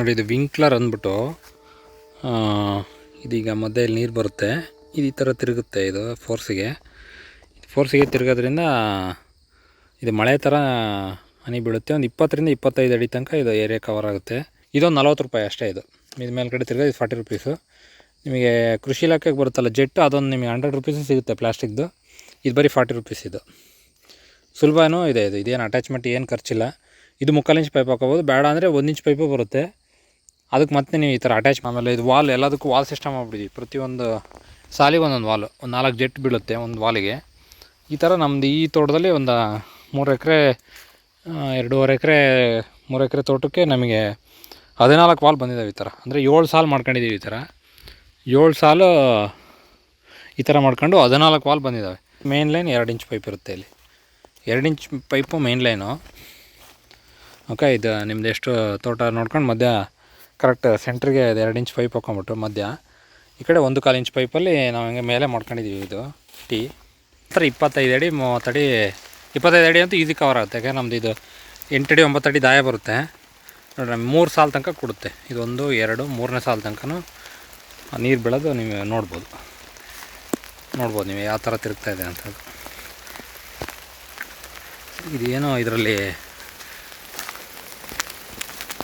ನೋಡಿ, ಇದು ವಿಂಕ್ಲರ್ ಅಂದ್ಬಿಟ್ಟು ಇದೀಗ ಮಧ್ಯೆಯಲ್ಲಿ ನೀರು ಬರುತ್ತೆ. ಇದು ಈ ಥರ ತಿರುಗುತ್ತೆ ಇದು ಫೋರ್ಸಿಗೆ ಫೋರ್ಸಿಗೆ ತಿರುಗೋದ್ರಿಂದ ಇದು ಮಳೆ ಥರ ಹನಿ ಬೀಳುತ್ತೆ. ಒಂದು ಇಪ್ಪತ್ತರಿಂದ ಇಪ್ಪತ್ತೈದು ಅಡಿ ತನಕ ಇದು ಏರಿಯಾ ಕವರ್ ಆಗುತ್ತೆ. ಇದೊಂದು ನಲ್ವತ್ತು ರೂಪಾಯಿ ಅಷ್ಟೇ ಇದು. ಇದು ಮೇಲ್ಗಡೆ ತಿರುಗೋ ಇದು ಫಾರ್ಟಿ ರುಪೀಸು ನಿಮಗೆ ಕೃಷಿ ಇಲಾಖೆಗೆ ಬರುತ್ತಲ್ಲ ಜೆಟ್, ಅದೊಂದು ನಿಮಗೆ ಹಂಡ್ರೆಡ್ ರುಪೀಸು ಸಿಗುತ್ತೆ ಪ್ಲಾಸ್ಟಿಕ್ದು ಇದು ಬರೀ ಫಾರ್ಟಿ ರುಪೀಸ್ ಇದು. ಸುಲಭನೂ ಇದೆ ಇದು. ಇದೇನು ಅಟ್ಯಾಚ್ಮೆಂಟ್ ಏನು ಖರ್ಚಿಲ್ಲ. ಇದು ಮುಕ್ಕಾಲು ಇಂಚ್ ಪೈಪ್ ಹಾಕೋಬೋದು. ಬೇಡ ಅಂದರೆ ಒಂದು ಇಂಚ್ ಪೈಪು ಬರುತ್ತೆ. ಅದಕ್ಕೆ ಮತ್ತೆ ನೀವು ಈ ಥರ ಅಟ್ಯಾಚ್ ಆಮೇಲೆ ಇದು ವಾಲ್ ಎಲ್ಲದಕ್ಕೂ ವಾಲ್ ಸಿಸ್ಟಮ್ ಆಗ್ಬಿಟ್ಟಿದ್ದೀವಿ ಪ್ರತಿಯೊಂದು ಸಾಲಿಗೆ ಒಂದೊಂದು ವಾಲ್ ಒಂದು ನಾಲ್ಕು ಜೆಟ್ ಬೀಳುತ್ತೆ ಒಂದು ವಾಲಿಗೆ ಈ ಥರ ನಮ್ಮದು ಈ ತೋಟದಲ್ಲಿ ಒಂದು ಮೂರು ಎಕರೆ ಎರಡೂವರೆ ಎಕರೆ, ಮೂರು ಎಕರೆ ತೋಟಕ್ಕೆ ನಮಗೆ ಹದಿನಾಲ್ಕು ವಾಲ್ ಬಂದಿದ್ದಾವೆ ಈ ಥರ. ಅಂದರೆ ಏಳು ಸಾಲು ಮಾಡ್ಕೊಂಡಿದ್ದೀವಿ ಈ ಥರ. ಏಳು ಸಾಲು ಈ ಥರ ಮಾಡ್ಕೊಂಡು ಹದಿನಾಲ್ಕು ವಾಲ್ ಬಂದಿದ್ದಾವೆ ಮೇನ್ ಲೈನ್ ಎರಡು ಇಂಚ್ ಪೈಪ್ ಇರುತ್ತೆ ಇಲ್ಲಿ. ಎರಡು inch pipe main line okay ಇದು ನಿಮ್ದು ಎಷ್ಟು ತೋಟ ನೋಡ್ಕೊಂಡು ಮಧ್ಯ ಕರೆಕ್ಟ್ ಸೆಂಟ್ರಿಗೆ ಇದು ಎರಡು ಇಂಚ್ ಪೈಪ್ ಹಾಕೊಂಬಿಟ್ಟು ಮಧ್ಯ. ಈ ಕಡೆ ಒಂದು ಕಾಲು ಇಂಚ್ ಪೈಪಲ್ಲಿ ನಾವು ಹಿಂಗೆ ಮೇಲೆ ಮಾಡ್ಕೊಂಡಿದ್ದೀವಿ ಇದು ಟೀ ಹತ್ರ ಇಪ್ಪತ್ತೈದು ಅಡಿ ಮೂವತ್ತಡಿ ಇಪ್ಪತ್ತೈದು ಅಡಿ ಅಂತೂ ಈಸಿ ಕವರ್ ಆಗುತ್ತೆ. ಯಾಕೆ ನಮ್ಮದು ಇದು ಎಂಟು ಅಡಿ, ಒಂಬತ್ತು ಅಡಿ ದಾಯ ಬರುತ್ತೆ. ನೋಡ್ರಿ, ಮೂರು ಸಾಲ ತನಕ ಕೊಡುತ್ತೆ. ಇದೊಂದು, ಎರಡು, ಮೂರನೇ ಸಾಲ ತನಕನೂ ನೀರು ಬೆಳೆದು ನೀವು ನೋಡ್ಬೋದು. ನೋಡ್ಬೋದು ನೀವು ಯಾವ ಥರ ತಿರುಗ್ತಾ ಇದೆ ಅಂತ. ಇದೇನೋ ಇದರಲ್ಲಿ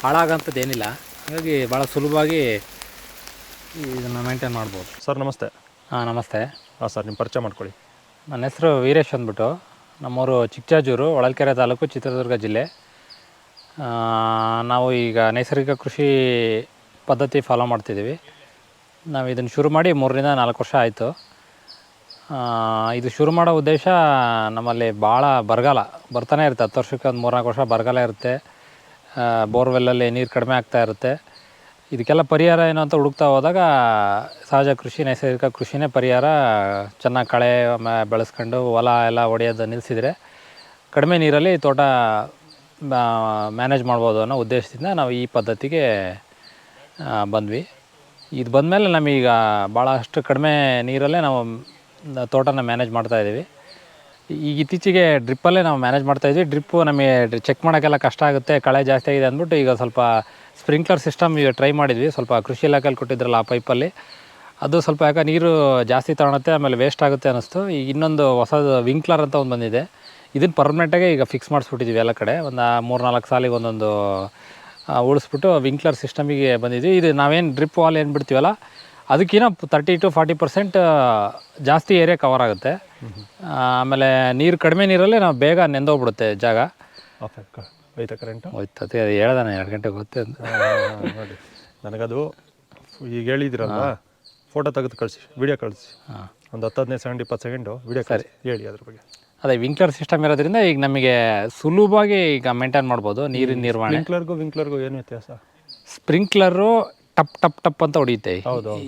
ಹಾಳಾಗೋಂಥದ್ದು ಏನಿಲ್ಲ ಹಾಗಾಗಿ ಭಾಳ ಸುಲಭವಾಗಿ ಇದನ್ನು ಮೇಂಟೈನ್ ಮಾಡ್ಬೋದು. ಸರ್ ನಮಸ್ತೆ. ಹಾಂ ನಮಸ್ತೆ. ಹಾಂ ಸರ್ ನಿಮ್ಮ ಪರಿಚಯ ಮಾಡ್ಕೊಳ್ಳಿ. ನನ್ನ ಹೆಸರು ವೀರೇಶ್ ಅಂದ್ಬಿಟ್ಟು. ನಮ್ಮೂರು ಚಿಕ್ಕಜಾಜೂರು ಹೊಳಲ್ಕೆರೆ ತಾಲೂಕು ಚಿತ್ರದುರ್ಗ ಜಿಲ್ಲೆ. ನಾವು ಈಗ ನೈಸರ್ಗಿಕ ಕೃಷಿ ಪದ್ಧತಿ ಫಾಲೋ ಮಾಡ್ತಿದ್ದೀವಿ. ನಾವು ಇದನ್ನು ಶುರು ಮಾಡಿ ಮೂರರಿಂದ ನಾಲ್ಕು ವರ್ಷ ಆಯಿತು. ಇದು ಶುರು ಮಾಡೋ ಉದ್ದೇಶ ನಮ್ಮಲ್ಲಿ ಭಾಳ ಬರಗಾಲ ಬರ್ತಾನೆ ಇರುತ್ತೆ. ಹತ್ತು ವರ್ಷಕ್ಕೆ ಒಂದು ಮೂರ್ನಾಲ್ಕು ವರ್ಷ ಬರಗಾಲ ಇರುತ್ತೆ. ಬೋರ್ವೆಲ್ಲಲ್ಲಿ ನೀರು ಕಡಿಮೆ ಆಗ್ತಾ ಇರುತ್ತೆ. ಇದಕ್ಕೆಲ್ಲ ಪರಿಹಾರ ಏನು ಅಂತ ಹುಡುಕ್ತಾ ಹೋದಾಗ ಸಹಜ ಕೃಷಿ, ನೈಸರ್ಗಿಕ ಕೃಷಿನೇ ಪರಿಹಾರ. ಚೆನ್ನಾಗಿ ಕಳೆ ಬೆಳೆಸ್ಕೊಂಡು ಹೊಲ ಎಲ್ಲ ಹೊಡೆಯೋದು ನಿಲ್ಲಿಸಿದರೆ ಕಡಿಮೆ ನೀರಲ್ಲಿ ತೋಟ ಮ್ಯಾನೇಜ್ ಮಾಡ್ಬೋದು ಅನ್ನೋ ಉದ್ದೇಶದಿಂದ ನಾವು ಈ ಪದ್ಧತಿಗೆ ಬಂದ್ವಿ. ಇದು ಬಂದಮೇಲೆ ನಮಗೀಗ ಭಾಳಷ್ಟು ಕಡಿಮೆ ನೀರಲ್ಲೇ ನಾವು ತೋಟನ ಮ್ಯಾನೇಜ್ ಮಾಡ್ತಾಯಿದ್ದೀವಿ ಈಗ ಇತ್ತೀಚೆಗೆ ಡ್ರಿಪ್ಪಲ್ಲೇ ನಾವು ಮ್ಯಾನೇಜ್ ಮಾಡ್ತಾ ಇದ್ವಿ. ಡ್ರಿಪ್ಪು ನಮಗೆ ಚೆಕ್ ಮಾಡೋಕ್ಕೆಲ್ಲ ಕಷ್ಟ ಆಗುತ್ತೆ, ಕಳೆ ಜಾಸ್ತಿ ಆಗಿದೆ ಅಂದ್ಬಿಟ್ಟು ಈಗ ಸ್ವಲ್ಪ ಸ್ಪ್ರಿಂಕ್ಲರ್ ಸಿಸ್ಟಮ್ ಈಗ ಟ್ರೈ ಮಾಡಿದ್ವಿ. ಸ್ವಲ್ಪ ಕೃಷಿ ಇಲಾಖೆಯಲ್ಲಿ ಕೊಟ್ಟಿದ್ರಲ್ಲ ಆ ಪೈಪಲ್ಲಿ ಅದು ಸ್ವಲ್ಪ ಯಾಕೆ ನೀರು ಜಾಸ್ತಿ ತಗೊಳತ್ತೆ, ಆಮೇಲೆ ವೇಸ್ಟ್ ಆಗುತ್ತೆ ಅನ್ನಿಸ್ತು. ಈಗ ಇನ್ನೊಂದು ಹೊಸದು ವಿಂಕ್ಲರ್ ಅಂತ ಒಂದು ಬಂದಿದೆ. ಇದನ್ನು ಪರ್ಮನೆಂಟಾಗೆ ಈಗ ಫಿಕ್ಸ್ ಮಾಡಿಸ್ಬಿಟ್ಟಿದ್ವಿ ಎಲ್ಲ ಕಡೆ. ಒಂದು ಮೂರು ನಾಲ್ಕು ಸಾಲಿಗೆ ಒಂದೊಂದು ಉಳಿಸ್ಬಿಟ್ಟು ವಿಂಕ್ಲರ್ ಸಿಸ್ಟಮಿಗೆ ಬಂದಿದ್ವಿ. ಇದು ನಾವೇನು ಡ್ರಿಪ್ ವಾಲ್ ಏನು ಬಿಡ್ತೀವಲ್ಲ ಅದಕ್ಕಿಂತ ತರ್ಟಿ ಟು ಫಾರ್ಟಿ ಪರ್ಸೆಂಟ್ ಜಾಸ್ತಿ ಏರಿಯಾ ಕವರ್ ಆಗುತ್ತೆ. ಆಮೇಲೆ ನೀರು ಕಡಿಮೆ ನೀರಲ್ಲೇ ನಾವು ಬೇಗ ನೆಂದೋಗ್ಬಿಡುತ್ತೆ ಜಾಗ. ಕರೆಂಟು ಹೋಯ್ತು ಅದೇ ಅದು ಹೇಳ್ದಾನೆ ಎರಡು ಗಂಟೆಗೆ ಗೊತ್ತೇ ಅಂತ. ನೋಡಿ. ನನಗದು ಈಗ ಹೇಳಿದಿರಲ್ಲ ಫೋಟೋ ತೆಗೆದು ಕಳಿಸಿ ವಿಡಿಯೋ ಕಳಿಸಿ. ಹಾಂ. ಒಂದು ಹತ್ತು ಹದಿನೈದು ಸೆಕೆಂಡ್ ಇಪ್ಪತ್ತು ಸೆಕೆಂಡು ವಿಡಿಯೋ ಕಳಿಸಿ ಹೇಳಿ ಅದ್ರ ಬಗ್ಗೆ. ಅದೇ ವಿಂಕ್ಲರ್ ಸಿಸ್ಟಮ್ ಇರೋದ್ರಿಂದ ಈಗ ನಮಗೆ ಸುಲಭವಾಗಿ ಈಗ ಮೇಂಟೈನ್ ಮಾಡ್ಬೋದು ನೀರಿನ ನಿರ್ವಹಣೆ. ಸ್ಪ್ರಿಂಕ್ಲರ್ಗೂ ವಿಂಕ್ಲರ್ಗೂ ಏನು ವ್ಯತ್ಯಾಸ? ಸ್ಪ್ರಿಂಕ್ಲರು ಟಪ್ ಟಪ್ ಟಪ್ ಅಂತ ಹೊಡಿಯುತ್ತೆ.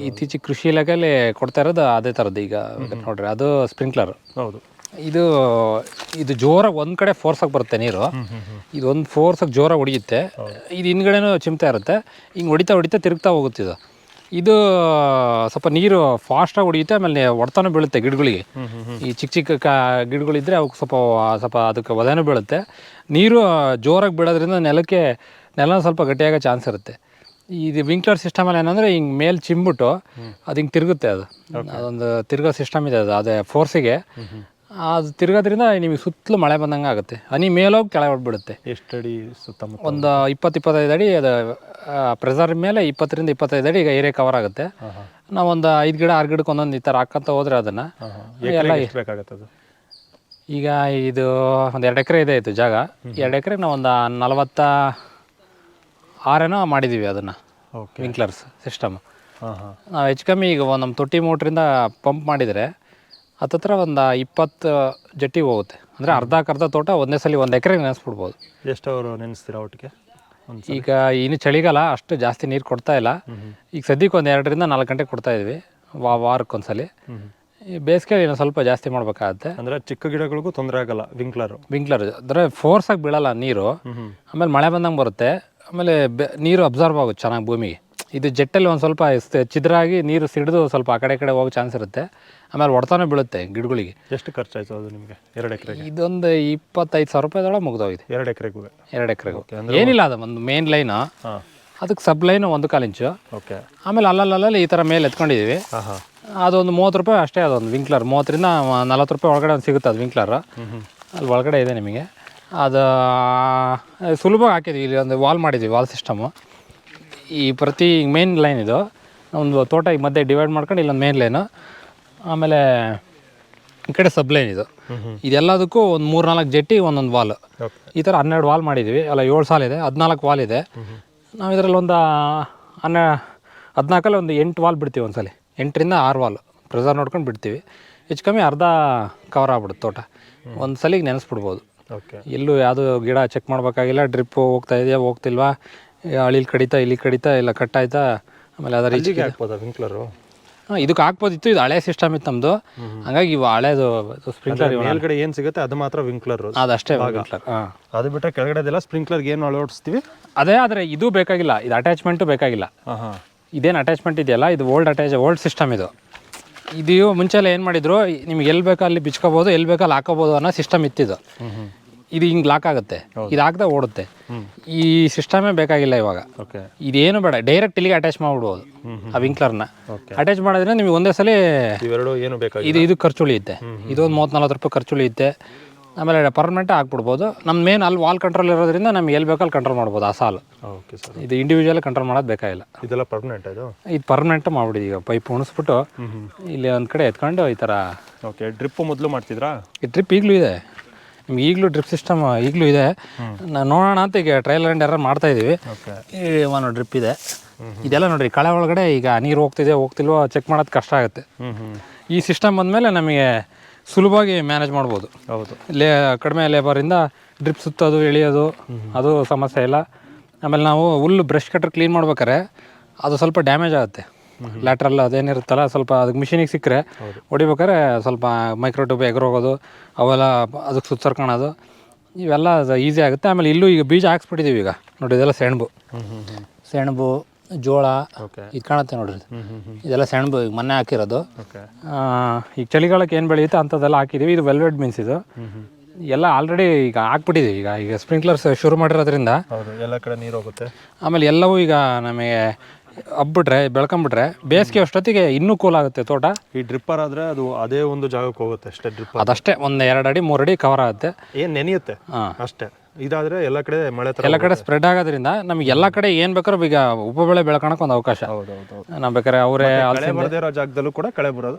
ಇತ್ತೀಚೆಗೆ ಕೃಷಿ ಇಲಾಖೆಯಲ್ಲಿ ಕೊಡ್ತಾ ಇರೋದು ಅದೇ ಥರದ್ದು ಈಗ ನೋಡ್ರಿ ಅದು ಸ್ಪ್ರಿಂಕ್ಲರ್. ಹೌದು. ಇದು ಇದು ಜೋರಾಗಿ ಒಂದು ಕಡೆ ಫೋರ್ಸಾಗಿ ಬರುತ್ತೆ ನೀರು. ಇದು ಒಂದು ಫೋರ್ಸಾಗಿ ಜೋರಾಗಿ ಹೊಡಿಯುತ್ತೆ. ಇದು ಹಿಂದ್ಗಡೆನೂ ಚಿಮ್ತಾ ಇರುತ್ತೆ. ಹಿಂಗೆ ಹೊಡಿತಾ ಹೊಡಿತಾ ತಿರುಗ್ತಾ ಹೋಗುತ್ತೆ ಇದು. ಇದು ಸ್ವಲ್ಪ ನೀರು ಫಾಸ್ಟಾಗಿ ಹೊಡಿಯುತ್ತೆ ಆಮೇಲೆ ಒಡ್ತಾನು ಬೀಳುತ್ತೆ ಗಿಡಗಳಿಗೆ. ಈ ಚಿಕ್ಕ ಚಿಕ್ಕ ಕಾ ಗಿಡಗಳಿದ್ರೆ ಅವಕ್ಕೆ ಸ್ವಲ್ಪ ಸ್ವಲ್ಪ ಅದಕ್ಕೆ ಒದೆನೂ ಬೀಳುತ್ತೆ. ನೀರು ಜೋರಾಗಿ ಬೀಳೋದ್ರಿಂದ ನೆಲಕ್ಕೆ ನೆಲ ಸ್ವಲ್ಪ ಗಟ್ಟಿಯಾಗೋ ಚಾನ್ಸ್ ಇರುತ್ತೆ. ಇದು ವಿಂಕ್ಲರ್ ಸಿಸ್ಟಮಲ್ಲಿ ಏನಂದರೆ ಹಿಂಗೆ ಮೇಲೆ ಚಿಂಬಿಟ್ಟು ಅದು ಹಿಂಗೆ ತಿರುಗುತ್ತೆ ಅದು. ಅದೊಂದು ತಿರುಗೋ ಸಿಸ್ಟಮ್ ಇದೆ ಅದು ಅದೇ ಫೋರ್ಸಿಗೆ ಅದು ತಿರುಗೋದ್ರಿಂದ ನಿಮಗೆ ಸುತ್ತಲೂ ಮಳೆ ಬಂದಂಗೆ ಆಗುತ್ತೆ. ಹನಿ ಮೇಲೋಗಿ ಕೆಳಗೆ ಹೊಡ್ಬಿಡುತ್ತೆ. ಎಷ್ಟು ಅಡಿ ಸುತ್ತಮುತ್ತ? ಒಂದು ಇಪ್ಪತ್ತು ಇಪ್ಪತ್ತೈದು ಅಡಿ ಅದು ಪ್ರೆಸರ್ ಮೇಲೆ ಇಪ್ಪತ್ತರಿಂದ ಇಪ್ಪತ್ತೈದು ಅಡಿ ಈಗ ಏರಿಯಾ ಕವರ್ ಆಗುತ್ತೆ ನಾವು ಒಂದು ಐದು ಗಿಡ ಆರು ಗಿಡಕ್ಕೆ ಒಂದೊಂದು ಈ ಥರ ಹಾಕ್ಕೊಂತ ಹೋದ್ರೆ ಅದನ್ನು. ಎಲ್ಲ ಬೇಕಾಗುತ್ತೆ ಅದು? ಈಗ ಇದು ಒಂದು ಎರಡು ಎಕರೆ ಇದೆ ಇತ್ತು ಜಾಗ. ಎರಡು ಎಕರೆ ನಾವು ಒಂದು ನಲವತ್ತ ಆರೇನೋ ಮಾಡಿದ್ದೀವಿ ಅದನ್ನು. ಓಕೆ ವಿಂಕ್ಲರ್ಸ್ ಸಿಸ್ಟಮ್ ಹಾಂ ಹಾಂ. ನಾವು ಹೆಚ್ಚು ಕಮ್ಮಿ ಈಗ ಒಂದು ನಮ್ಮ ತೊಟ್ಟಿ ಮೋಟ್ರಿಂದ ಪಂಪ್ ಮಾಡಿದರೆ ಹತ್ತತ್ರ ಒಂದು ಇಪ್ಪತ್ತು ಜಟ್ಟಿ ಹೋಗುತ್ತೆ. ಅಂದರೆ ಅರ್ಧಕ್ಕರ್ಧ ತೋಟ ಒಂದೇ ಸಲ ಒಂದು ಎಕರೆ ನೆನೆಸ್ಬಿಡ್ಬೋದು. ಎಷ್ಟು ಅವರು ನೆನೆಸ್ತೀರಾ ಒಟ್ಟಿಗೆ? ಒಂದು ಈಗ ಇನ್ನು ಚಳಿಗಾಲ ಅಷ್ಟು ಜಾಸ್ತಿ ನೀರು ಕೊಡ್ತಾ ಇಲ್ಲ. ಈಗ ಸದ್ಯಕ್ಕೆ ಒಂದು ಎರಡರಿಂದ ನಾಲ್ಕು ಗಂಟೆ ಕೊಡ್ತಾ ಇದ್ವಿ. ವಾ ವಾರಕ್ಕೊಂದ್ಸಲಿ ಈ ಬೇಸಿಗೆಯಲ್ಲಿ ಇನ್ನು ಸ್ವಲ್ಪ ಜಾಸ್ತಿ ಮಾಡಬೇಕಾಗತ್ತೆ. ಅಂದರೆ ಚಿಕ್ಕ ಗಿಡಗಳಿಗೂ ತೊಂದರೆ ಆಗಲ್ಲ ವಿಂಕ್ಲರು ವಿಂಕ್ಲರ್ ಅಂದರೆ ಫೋರ್ಸಾಗಿ ಬೀಳಲ್ಲ ನೀರು. ಆಮೇಲೆ ಮಳೆ ಬಂದಂಗೆ ಬರುತ್ತೆ. ಆಮೇಲೆ ಬೆ- ನೀರು ಅಬ್ಸರ್ವ್ ಆಗುತ್ತೆ ಚೆನ್ನಾಗಿ ಭೂಮಿಗೆ. ಇದು ಜೆಟ್ಟಲ್ಲಿ ಒಂದು ಸ್ವಲ್ಪ ಸ್- ಚಿದ್ರಾಗಿ ನೀರು ಸಿಡಿದು ಸ್ವಲ್ಪ ಆ ಕಡೆ ಈ ಕಡೆ ಹೋಗೋ ಚಾನ್ಸ್ ಇರುತ್ತೆ. ಆಮೇಲೆ ಒಡ್ತಾನೆ ಬೀಳುತ್ತೆ ಗಿಡಗಳಿಗೆ. ಎಷ್ಟು ಖರ್ಚಾಯ್ತು ಅದು ನಿಮಗೆ? ಎರಡು ಎಕರೆಗೆ? ಇದೊಂದು ಇಪ್ಪತ್ತೈದು ಸಾವಿರ ರೂಪಾಯಿದೊಳಗೆ ಮುಗ್ದೋಗಿದೆ. ಎರಡು ಎಕರೆಗೂ. ಎರಡು ಎಕರೆಗೂ. Okay, ಏನಿಲ್ಲ ಅದು ಒಂದು ಮೇನ್ ಲೈನು ಹಾಂ. ಅದಕ್ಕೆ ಸಬ್ಲೈನು ಒಂದು ಕಾಲು ಇಂಚು ಓಕೆ ಆಮೇಲೆ ಅಲ್ಲಲ್ಲಲ್ಲಿ ಈ ಥರ ಮೇಲೆ ಎತ್ಕೊಂಡಿದ್ದೀವಿ. ಹಾಂ ಹಾಂ. ಅದೊಂದು ಮೂವತ್ತು ರೂಪಾಯಿ ಅಷ್ಟೇ ಅದೊಂದು ವಿಂಕ್ಲರ್ ಮೂವತ್ತರಿಂದ ನಲ್ವತ್ತು ರೂಪಾಯಿ ಒಳಗಡೆ ಒಂದು ಸಿಗುತ್ತೆ ಅದು ವಿಂಕ್ಲರ್ ಅಲ್ಲಿ ಒಳಗಡೆ ಇದೆ ನಿಮಗೆ. ಅದು ಸುಲಭವಾಗಿ ಹಾಕಿದ್ವಿ ಇಲ್ಲಿ ಒಂದು ವಾಲ್ ಮಾಡಿದ್ವಿ ವಾಲ್ ಸಿಸ್ಟಮು ಈ ಪ್ರತಿ ಮೇನ್ ಲೈನ್ ಇದು. ಒಂದು ತೋಟ ಈಗ ಮಧ್ಯೆ ಡಿವೈಡ್ ಮಾಡ್ಕೊಂಡು ಇಲ್ಲೊಂದು ಮೇನ್ ಲೈನು ಆಮೇಲೆ ಈ ಕಡೆ ಸಬ್ ಲೈನ್ ಇದು. ಇದೆಲ್ಲದಕ್ಕೂ ಒಂದು ಮೂರು ನಾಲ್ಕು ಜೆಟ್ಟಿ ಒಂದೊಂದು ವಾಲ್ ಈ ಥರ ಹನ್ನೆರಡು ವಾಲ್ ಮಾಡಿದ್ವಿ. ಅಲ್ಲ ಏಳು ಸಾಲ ಇದೆ ಹದಿನಾಲ್ಕು ವಾಲ್ ಇದೆ. ನಾವು ಇದರಲ್ಲಿ ಒಂದು ಹನ್ನೆ ಹದಿನಾಲ್ಕಲ್ಲಿ ಒಂದು ಎಂಟು ವಾಲ್ ಬಿಡ್ತೀವಿ ಒಂದ್ಸಲಿ. ಎಂಟರಿಂದ ಆರು ವಾಲ್ ಪ್ರೆಸರ್ ನೋಡ್ಕೊಂಡು ಬಿಡ್ತೀವಿ. ಹೆಚ್ಚು ಕಮ್ಮಿ ಅರ್ಧ ಕವರ್ ಆಗ್ಬಿಡುತ್ತೆ ತೋಟ. ಒಂದು ಸಲಿಗೆ ನೆನೆಸ್ಬಿಡ್ಬೋದು. ಎಲ್ಲೂ ಯಾವುದು ಗಿಡ ಚೆಕ್ ಮಾಡಬೇಕಾಗಿಲ್ಲ ಡ್ರಿಪ್ ಹೋಗ್ತಾ ಇದೆಯಾ ಹೋಗ್ತಿಲ್ವಾ? ಅಳಿಲ್ ಕಡಿತಾ ಇಲ್ಲಿ ಕಡಿತಾ ಇಲ್ಲ ಕಟ್ ಆಯ್ತಾ ಆಮೇಲೆ ಅದರ ರೀಚಿಗೆ ಹಾಕ್ಬೋದಾ ವಿಂಕ್ಲರು ಹಾಂ ಇದಕ್ಕೆ ಹಾಕ್ಬೋದಿತ್ತು ಇದು ಹಳೆ ಸಿಸ್ಟಮ್ ಇತ್ತು ನಮ್ಮದು ಹಂಗಾಗಿ ಇವು ಹಳೇದು ಸ್ಪ್ರಿಂಕ್ಲರ್ ಮೇಲ್ಗಡೆ ಏನು ಸಿಗುತ್ತೆ ಅದು ಮಾತ್ರ ವಿಂಕ್ಲರ್ ಅದಷ್ಟೇ ವಿಂಕ್ಲರ್ ಹಾಂ. ಅದು ಬಿಟ್ಟರೆ ಕೆಳಗಡೆದೆಲ್ಲ ಸ್ಪ್ರಿಂಕ್ಲರ್ಗೆ ಏನು ಅಳವಡಿಸ್ತೀವಿ? ಅದೇ ಆದರೆ ಇದು ಬೇಕಾಗಿಲ್ಲ. ಇದು ಅಟ್ಯಾಚ್ಮೆಂಟು ಬೇಕಾಗಿಲ್ಲ. ಇದೇನು ಅಟ್ಯಾಚ್ಮೆಂಟ್ ಇದೆಯಲ್ಲ? ಇದು ಓಲ್ಡ್ ಅಟ್ಯಾಚ್ ಓಲ್ಡ್ ಸಿಸ್ಟಮ್ ಇದು. ಇದು ಮುಂಚೆಲ್ಲ ಏನು ಮಾಡಿದ್ರು ನಿಮ್ಗೆ ಎಲ್ಲಿ ಬೇಕೋ ಅಲ್ಲಿ ಬಿಚ್ಕೋಬೋದು ಎಲ್ಲಿ ಬೇಕೋ ಅಲ್ಲಿ ಹಾಕೋಬೋದು ಅನ್ನೋ ಸಿಸ್ಟಮ್ ಇತ್ತಿದ್ದು ಇದು ಹಿಂಗೆ ಲಾಕ್ ಆಗುತ್ತೆ. ಇದು ಹಾಕ್ದೆ ಓಡುತ್ತೆ. ಈ ಸಿಸ್ಟಮೇ ಬೇಕಾಗಿಲ್ಲ ಇವಾಗ. ಇದೇನು ಬೇಡ ಡೈರೆಕ್ಟ್ ಇಲ್ಲಿಗೆ ಅಟ್ಯಾಚ್ ಮಾಡ್ಬಿಡ್ಬೋದು ಆ ವಿಂಕ್ಲರ್ನ ಅಟ್ಯಾಚ್ ಮಾಡಿದ್ರೆ ನಿಮಗೆ ಒಂದೇ ಸಲ ಇದು ಇದು ಖರ್ಚು ಉಳಿಯುತ್ತೆ ಇದೊಂದು ಮೂವತ್ತು ನಲ್ವತ್ತು ರೂಪಾಯಿ ಖರ್ಚು ಉಳಿಯುತ್ತೆ ಆಮೇಲೆ ಪರ್ಮನೆಂಟ್ ಹಾಕ್ಬಿಡ್ಬೋದು. ನಮ್ಮ ಮೇನ್ ಅಲ್ಲಿ ವಾಲ್ ಕಂಟ್ರೋಲ್ ಇರೋದ್ರಿಂದ ನಮ್ಗೆ ಎಲ್ಲಿ ಬೇಕಲ್ಲಿ ಕಂಟ್ರೋಲ್ ಮಾಡ್ಬೋದು ಆ ಸಾಲು. ಓಕೆ ಸರ್ ಇದು ಇಂಡಿವಿಜುವಲ್ ಕಂಟ್ರೋಲ್ ಮಾಡೋದು ಬೇಕಾಗಿಲ್ಲ ಇದೆಲ್ಲ ಪರ್ಮನೆಂಟ್ ಇದು? ಇದು ಪರ್ಮನೆಂಟ್ ಮಾಡ್ಬಿಡಿ ಈಗ ಪೈಪ್ ಉಣಿಸ್ಬಿಟ್ಟು ಇಲ್ಲಿ ಒಂದು ಕಡೆ ಎತ್ಕೊಂಡು ಈ ಥರ ಓಕೆ ಡ್ರಿಪ್ಪು ಮೊದಲು ಮಾಡ್ತಿದ್ರಾ? ಈ ಡ್ರಿಪ್ ಈಗಲೂ ಇದೆ. ನಿಮ್ಗೆ ಈಗಲೂ ಡ್ರಿಪ್ ಸಿಸ್ಟಮ್ ಈಗಲೂ ಇದೆ. ನಾನು ನೋಡೋಣ ಅಂತ ಈಗ ಟ್ರಯಲ್ ಆ್ಯಂಡ್ ಯಾರು ಮಾಡ್ತಾ ಇದ್ದೀವಿ ಒಂದು ಡ್ರಿಪ್ ಇದೆ. ಇದೆಲ್ಲ ನೋಡ್ರಿ ಕಳೆ ಒಳಗಡೆ ಈಗ ನೀರು ಹೋಗ್ತಿದೆ ಹೋಗ್ತಿಲ್ವೋ ಚೆಕ್ ಮಾಡೋದು ಕಷ್ಟ ಆಗುತ್ತೆ. ಈ ಸಿಸ್ಟಮ್ ಬಂದಮೇಲೆ ನಮಗೆ ಸುಲಭವಾಗಿ ಮ್ಯಾನೇಜ್ ಮಾಡ್ಬೋದು. ಹೌದು. ಲೇ ಕಡಿಮೆ ಲೇಬರಿಂದ ಡ್ರಿಪ್ ಸುತ್ತೋದು ಎಳಿಯೋದು ಅದು ಸಮಸ್ಯೆ ಇಲ್ಲ. ಆಮೇಲೆ ನಾವು ಹುಲ್ಲು ಬ್ರಷ್ ಕಟ್ರ್ ಕ್ಲೀನ್ ಮಾಡ್ಬೇಕಾರೆ ಅದು ಸ್ವಲ್ಪ ಡ್ಯಾಮೇಜ್ ಆಗುತ್ತೆ. ಲ್ಯಾಟ್ರಲ್ ಅದೇನಿರುತ್ತಲ್ಲ ಸ್ವಲ್ಪ ಅದಕ್ಕೆ ಮಿಷಿನಿಗೆ ಸಿಕ್ಕರೆ ಹೊಡಿಬೇಕಾರೆ ಸ್ವಲ್ಪ ಮೈಕ್ರೋ ಟ್ಯೂಬ್ ಎಗರೋಗೋದು ಅವೆಲ್ಲ ಅದಕ್ಕೆ ಸುತ್ತರ್ಕೊಳೋದು ಇವೆಲ್ಲ ಈಸಿ ಆಗುತ್ತೆ. ಆಮೇಲೆ ಇಲ್ಲೂ ಈಗ ಬೀಜ ಹಾಕ್ಸ್ಬಿಟ್ಟಿದ್ದೀವಿ ಈಗ. ನೋಡಿ ಇದೆಲ್ಲ ಸೆಣಬು. ಸೆಣಬು ಜೋಳ ಓಕೆ ಇದು ಕಾಣುತ್ತೆ ನೋಡ್ರಿ. ಇದೆಲ್ಲ ಸೆಣಬು ಈಗ ಮೊನ್ನೆ ಹಾಕಿರೋದು. ಓಕೆ ಈಗ ಚಳಿಗಾಲಕ್ಕೆ ಏನು ಬೆಳೆಯುತ್ತೆ ಅಂಥದ್ದೆಲ್ಲ ಹಾಕಿದ್ದೀವಿ ಇದು ವೆಲ್ವೆಟ್ ಬೀನ್ಸ್ ಇದು. ಎಲ್ಲ ಆಲ್ರೆಡಿ ಈಗ ಹಾಕ್ಬಿಟ್ಟಿದ್ದೀವಿ ಈಗ ಈಗ ಸ್ಪ್ರಿಂಕ್ಲರ್ಸ್ ಶುರು ಮಾಡಿರೋದ್ರಿಂದ. ಹೌದು ಎಲ್ಲ ಕಡೆ ನೀರು ಹೋಗುತ್ತೆ. ಆಮೇಲೆ ಎಲ್ಲವೂ ಈಗ ನಮಗೆ ಹಬ್ಬಿಟ್ರೆ ಬೆಳ್ಕೊಂಬಿಟ್ರೆ ಬೇಸಿಗೆ ಅಷ್ಟೊತ್ತಿಗೆ ಇನ್ನೂ ಕೂಲ್ ಆಗುತ್ತೆ ತೋಟ. ಈ ಡ್ರಿಪ್ಪರ್ ಆದರೆ ಅದು ಅದೇ ಒಂದು ಜಾಗಕ್ಕೆ ಹೋಗುತ್ತೆ ಅಷ್ಟೇ ಡ್ರಿಪ್ ಅದಷ್ಟೇ ಒಂದು ಎರಡು ಅಡಿ ಮೂರು ಅಡಿ ಕವರ್ ಆಗುತ್ತೆ. ಏನು ನೆನೆಯುತ್ತೆ? ಹಾಂ. ಅಷ್ಟೇ. ಇದಾದರೆ ಎಲ್ಲ ಕಡೆ ಮಳೆ ಎಲ್ಲ ಕಡೆ ಸ್ಪ್ರೆಡ್ ಆಗೋದ್ರಿಂದ ನಮ್ಗೆ ಎಲ್ಲ ಕಡೆ ಏನ್ ಬೇಕಾದ್ರೂ ಈಗ ಉಪಬೆಳೆ ಬೆಳ್ಕೊಳಕ್ ಒಂದು ಅವಕಾಶ. ಹೌದು ಹೌದು ಹೌದು. ನಾವು ಬೇಕಾದ್ರೆ ಅವರೇ ಕಳೆ ಬರದೇ ಇರೋ ಜಾಗದಲ್ಲೂ ಕೂಡ ಕಳೆ ಬರೋದು.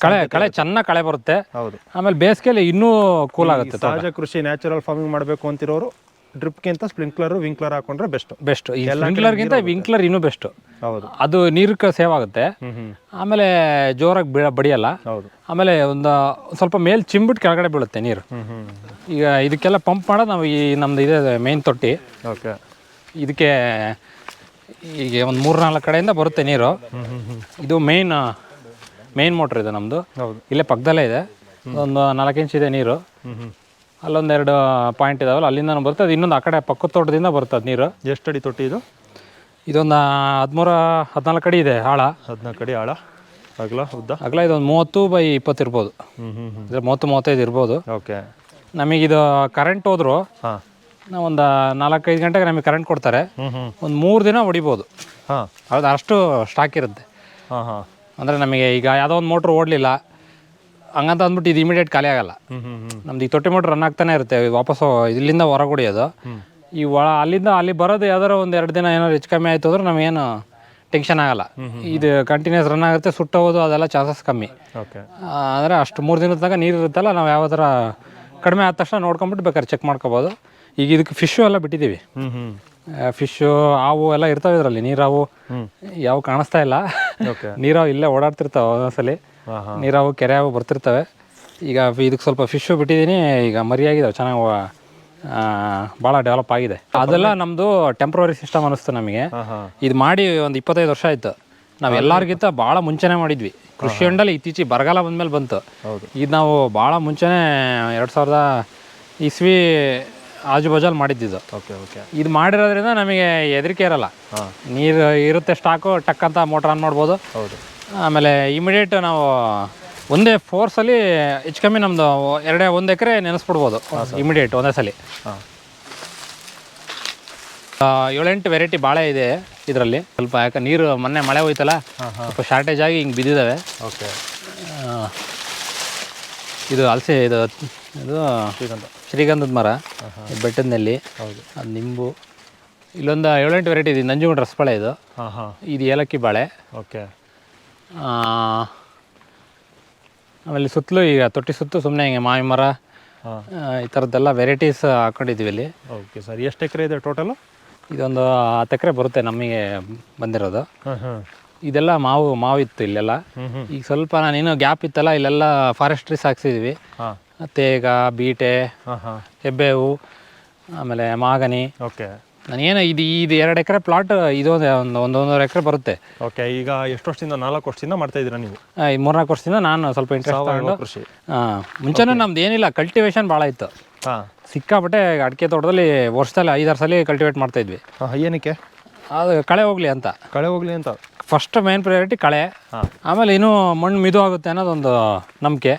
ಕಳೆ ಕಳೆ ಚೆನ್ನಾಗಿ ಕಳೆ ಬರುತ್ತೆ. ಹೌದು. ಆಮೇಲೆ ಬೇಸಿಗೆಯಲ್ಲಿ ಇನ್ನೂ ಕೂಲ್ ಆಗುತ್ತೆ ಸಹಜ ಕೃಷಿ ನ್ಯಾಚುರಲ್ ಫಾರ್ಮಿಂಗ್ ಮಾಡಬೇಕು ಅಂತಿರೋರು ಡ್ರಿಪ್ಗಿಂತ ಸ್ಪ್ರಿಂಕ್ಲರ್ ವಿಂಕ್ಲರ್ ಹಾಕೊಂಡ್ರೆ ಬೆಸ್ಟ್. ಬೆಸ್ಟ್. ಈ ಸ್ಪ್ರಿಂಕ್ಲರ್ಗಿಂತ ವಿಂಕ್ಲರ್ ಇನ್ನೂ ಬೆಸ್ಟ್. ಹೌದು. ಅದು ನೀರು ಸೇವ್ ಆಗುತ್ತೆ ಆಮೇಲೆ ಜೋರಾಗಿ ಬೀಳ ಬಡಿಯಲ್ಲ. ಹೌದು. ಆಮೇಲೆ ಒಂದು ಸ್ವಲ್ಪ ಮೇಲೆ ಚಿಂಬಿಟ್ಟು ಕೆಳಗಡೆ ಬೀಳುತ್ತೆ ನೀರು. ಈಗ ಇದಕ್ಕೆಲ್ಲ ಪಂಪ್ ಮಾಡೋದು ನಾವು ಈ ನಮ್ದು ಇದೆ ಮೇನ್ ತೊಟ್ಟಿ. ಓಕೆ. ಇದಕ್ಕೆ ಈಗ ಒಂದು ಮೂರು ನಾಲ್ಕು ಕಡೆಯಿಂದ ಬರುತ್ತೆ ನೀರು. ಇದು ಮೇನ್ ಮೇನ್ ಮೋಟ್ರ್ ಇದೆ ನಮ್ಮದು ಹೌದು. ಇಲ್ಲೇ ಪಕ್ಕದಲ್ಲೇ ಇದೆ. ಒಂದು ನಾಲ್ಕು ಇಂಚ್ ಇದೆ ನೀರು. ಅಲ್ಲೊಂದೆರಡು ಪಾಯಿಂಟ್ ಇದಾವಲ್ಲ ಅಲ್ಲಿಂದ ಬರುತ್ತೆ ಅದು ಇನ್ನೊಂದು ಆ ಕಡೆ ಪಕ್ಕದ ತೋಟದಿಂದ ಬರುತ್ತೆ ಅದು ನೀರು. ಎಷ್ಟು ಅಡಿ ತೊಟ್ಟಿ ಇದು? ಇದೊಂದು ಹದಿಮೂರ ಹದಿನಾಲ್ಕು ಅಡಿ ಇದೆ ಆಳ. ಹದಿನಾಲ್ಕು ಅಡಿ ಆಳ. ಅಗಲ ಉದ್ದ? ಅಗಲ ಇದೊಂದು ಮೂವತ್ತು ಬೈ ಇಪ್ಪತ್ತು ಇರ್ಬೋದು. ಹ್ಞೂ ಮೂವತ್ತು ಮೂವತ್ತೈದು ಇರ್ಬೋದು. ಓಕೆ. ನಮಗಿದು ಕರೆಂಟ್ ಹೋದ್ರು ಹಾಂ. ನಾವು ಒಂದು ನಾಲ್ಕೈದು ಗಂಟೆಗೆ ನಮಗೆ ಕರೆಂಟ್ ಕೊಡ್ತಾರೆ. ಒಂದು ಮೂರು ದಿನ ಹೊಡಿಬೋದು. ಹಾಂ. ಅದು ಅಷ್ಟು ಸ್ಟಾಕ್ ಇರುತ್ತೆ. ಹಾಂ ಹಾಂ. ಅಂದರೆ ನಮಗೆ ಈಗ ಯಾವುದೋ ಒಂದು ಮೋಟ್ರ್ ಓಡಲಿಲ್ಲ. ಹಂಗಂತ ಅಂದ್ಬಿಟ್ಟು ಇದು ಇಮಿಡಿಯೇಟ್ ಖಾಲಿ ಆಗಲ್ಲ. ನಮ್ದು ಈ ತೊಟ್ಟಿ ಮೋಟ್ರ್ ರನ್ ಆಗ್ತಾನೆ ಇರುತ್ತೆ ವಾಪಸ್ ಇಲ್ಲಿಂದ ಹೊರಗುಡಿಯೋದು ಈ ಒಳ ಅಲ್ಲಿಂದ ಅಲ್ಲಿ ಬರೋದು ಯಾವ್ದಾರ ಒಂದು ಎರಡು ದಿನ ಏನಾದ್ರು ಹೆಚ್ಚು ಕಮ್ಮಿ ಆಯ್ತು ಅಂದ್ರೆ ನಮಗೇನು ಟೆನ್ಷನ್ ಆಗಲ್ಲ. ಇದು ಕಂಟಿನ್ಯೂಸ್ ರನ್ ಆಗುತ್ತೆ ಸುಟ್ಟೋದು ಅದೆಲ್ಲ ಚಾನ್ಸಸ್ ಕಮ್ಮಿ. ಓಕೆ ಅಂದರೆ ಅಷ್ಟು ಮೂರು ದಿನದ ತನಕ ನೀರು ಇರುತ್ತಲ್ಲ ನಾವು ಯಾವ ಥರ ಕಡಿಮೆ ಆದ ತಕ್ಷಣ ನೋಡ್ಕೊಂಬಿಟ್ಟು ಬೇಕಾದ್ರೆ ಚೆಕ್ ಮಾಡ್ಕೋಬೋದು. ಈಗ ಇದಕ್ಕೆ ಫಿಶ್ಶು ಎಲ್ಲ ಬಿಟ್ಟಿದ್ದೀವಿ ಫಿಶ್ಶು ಹಾವು ಎಲ್ಲ ಇರ್ತಾವೆ ಇದರಲ್ಲಿ ನೀರಾವು ಯಾವ ಕಾಣಿಸ್ತಾ ಇಲ್ಲ. ಓಕೆ ನೀರಾವು ಇಲ್ಲೇ ಓಡಾಡ್ತಿರ್ತಾವೆ ಒಂದೊಂದ್ಸಲಿ. ನೀರಾವು ಕೆರೆ ಅವು ಬರ್ತಿರ್ತವೆ. ಈಗ ಇದಕ್ಕೆ ಸ್ವಲ್ಪ ಫಿಶು ಬಿಟ್ಟಿದ್ದೀನಿ ಈಗ ಮರಿಯಾಗಿದ್ದಾವೆ ಚೆನ್ನಾಗಿ ಭಾಳ ಡೆವಲಪ್ ಆಗಿದೆ. ಅದೆಲ್ಲ ನಮ್ಮದು ಟೆಂಪ್ರವರಿ ಸಿಸ್ಟಮ್ ಅನ್ನಿಸ್ತು ನಮಗೆ. ಇದು ಮಾಡಿ ಒಂದು ಇಪ್ಪತ್ತೈದು ವರ್ಷ ಆಯಿತು. ನಾವು ಎಲ್ಲರಿಗಿಂತ ಭಾಳ ಮುಂಚೆನೇ ಮಾಡಿದ್ವಿ. ಕೃಷಿ ಹೊಂಡಲ್ಲಿ ಇತ್ತೀಚೆಗೆ ಬರಗಾಲ ಬಂದಮೇಲೆ ಬಂತು. ಇದು ನಾವು ಭಾಳ ಮುಂಚೆನೇ ಎರಡು ಸಾವಿರದ ಇಸ್ವಿ ಆಜು ಬಾಜಲ್ಲಿ ಮಾಡಿದ್ದಿದ್ದು ಓಕೆ ಓಕೆ. ಇದು ಮಾಡಿರೋದ್ರಿಂದ ನಮಗೆ ಹೆದರಿಕೆ ಇರಲ್ಲ. ನೀರು ಇರುತ್ತೆ ಸ್ಟಾಕು ಟಕ್ ಅಂತ ಮೋಟ್ರ್ ಆನ್ ಮಾಡ್ಬೋದು. ಹೌದು. ಆಮೇಲೆ ಇಮಿಡಿಯೇಟ್ ನಾವು ಒಂದೇ ಫೋರ್ಸಲ್ಲಿ ಹೆಚ್ಚು ಕಮ್ಮಿ ನಮ್ಮದು ಎರಡೇ ಒಂದು ಎಕರೆ ನೆನೆಸ್ಬಿಡ್ಬೋದು ಇಮಿಡಿಯೇಟ್ ಒಂದೇ ಸಲ. ಹಾಂ. ಏಳೆಂಟು ವೆರೈಟಿ ಬಾಳೆ ಇದೆ ಇದರಲ್ಲಿ. ಸ್ವಲ್ಪ ಯಾಕೆ ನೀರು ಮೊನ್ನೆ ಮಳೆ ಹೋಯ್ತಲ್ಲ ಸ್ವಲ್ಪ ಶಾರ್ಟೇಜ್ ಆಗಿ ಹಿಂಗೆ ಬಿದ್ದಿದ್ದಾವೆ ಓಕೆ. ಇದು ಹಲಸೆ ಇದು ಇದು ಶ್ರೀಗಂಧ. ಶ್ರೀಗಂಧದ ಮರ ಬೆಟ್ಟದ ಬೆಟ್ಟದಲ್ಲಿ ಹೌದು. ಅದು ನಿಂಬು. ಇಲ್ಲೊಂದು ಏಳೆಂಟು ವೆರೈಟಿ ಇದೆ ನಂಜುಗುಂಡ ರಸಬಾಳೆ ಇದು. ಹಾಂ ಹಾಂ. ಇದು ಏಲಕ್ಕಿ ಬಾಳೆ. ಓಕೆ. ಆಮೇಲೆ ಸುತ್ತಲೂ ಈಗ ತೊಟ್ಟಿ ಸುತ್ತು ಸುಮ್ಮನೆ ಹಿಂಗೆ ಮಾವಿ ಮರ ಈ ಥರದ್ದೆಲ್ಲ ವೆರೈಟೀಸ್ ಹಾಕೊಂಡಿದ್ದೀವಿ ಇಲ್ಲಿ. ಓಕೆ ಸರ್ ಎಷ್ಟು ಎಕರೆ ಇದೆ ಟೋಟಲು ಇದೊಂದು ಹತ್ತು ಎಕರೆ ಬರುತ್ತೆ ನಮಗೆ ಬಂದಿರೋದು. ಇದೆಲ್ಲ ಮಾವು ಮಾವು ಇತ್ತು ಇಲ್ಲೆಲ್ಲ. ಈಗ ಸ್ವಲ್ಪ ನಾನೇನು ಗ್ಯಾಪ್ ಇತ್ತಲ್ಲ ಇಲ್ಲೆಲ್ಲ ಫಾರೆಸ್ಟ್ರೀಸ್ ಹಾಕ್ಸಿದ್ವಿ. ತೇಗ ಬೀಟೆ ಹೆಬ್ಬೇವು ಆಮೇಲೆ ಮಾಗನಿ ಓಕೆ ನಾನೇನು ಇದು ಇದು ಎರಡು ಎಕರೆ ಪ್ಲಾಟ್ ಇದೊಂದು ಒಂದು ಒಂದು ಒಂದೂವರೆ ಎಕರೆ ಬರುತ್ತೆ. ಓಕೆ ಈಗ ಎಷ್ಟು ವರ್ಷದಿಂದ ನಾಲ್ಕು ವರ್ಷದಿಂದ ಮಾಡ್ತಾ ಇದ್ದೀರಾ ನೀವು? ಈ ಮೂರ್ನಾಲ್ಕು ವರ್ಷದಿಂದ ನಾನು ಸ್ವಲ್ಪ ಇಂಟ್ರೆಸ್ಟ್ ಸಾವಯವ ತಗೊಂಡು ಕೃಷಿ. ಹಾಂ ಮುಂಚೆನೂ ನಮ್ದು ಏನಿಲ್ಲ ಕಲ್ಟಿವೇಶನ್ ಭಾಳ ಇತ್ತು. ಹಾಂ. ಸಿಕ್ಕಾಪಟ್ಟೆ ಅಡಿಕೆ ತೋಟದಲ್ಲಿ ವರ್ಷದಲ್ಲಿ ಐದಾರು ಸಲ ಕಲ್ಟಿವೇಟ್ ಮಾಡ್ತಾ ಇದ್ವಿ. ಏನಕ್ಕೆ? ಅದು ಕಳೆ ಹೋಗಲಿ ಅಂತ. ಕಳೆ ಹೋಗ್ಲಿ ಅಂತ. ಫಸ್ಟ್ ಮೇನ್ ಪ್ರಯಾರಿಟಿ ಕಳೆ. ಆಮೇಲೆ ಇನ್ನೂ ಮಣ್ಣು ಮಿದು ಆಗುತ್ತೆ ಅನ್ನೋದೊಂದು ನಂಬಿಕೆ.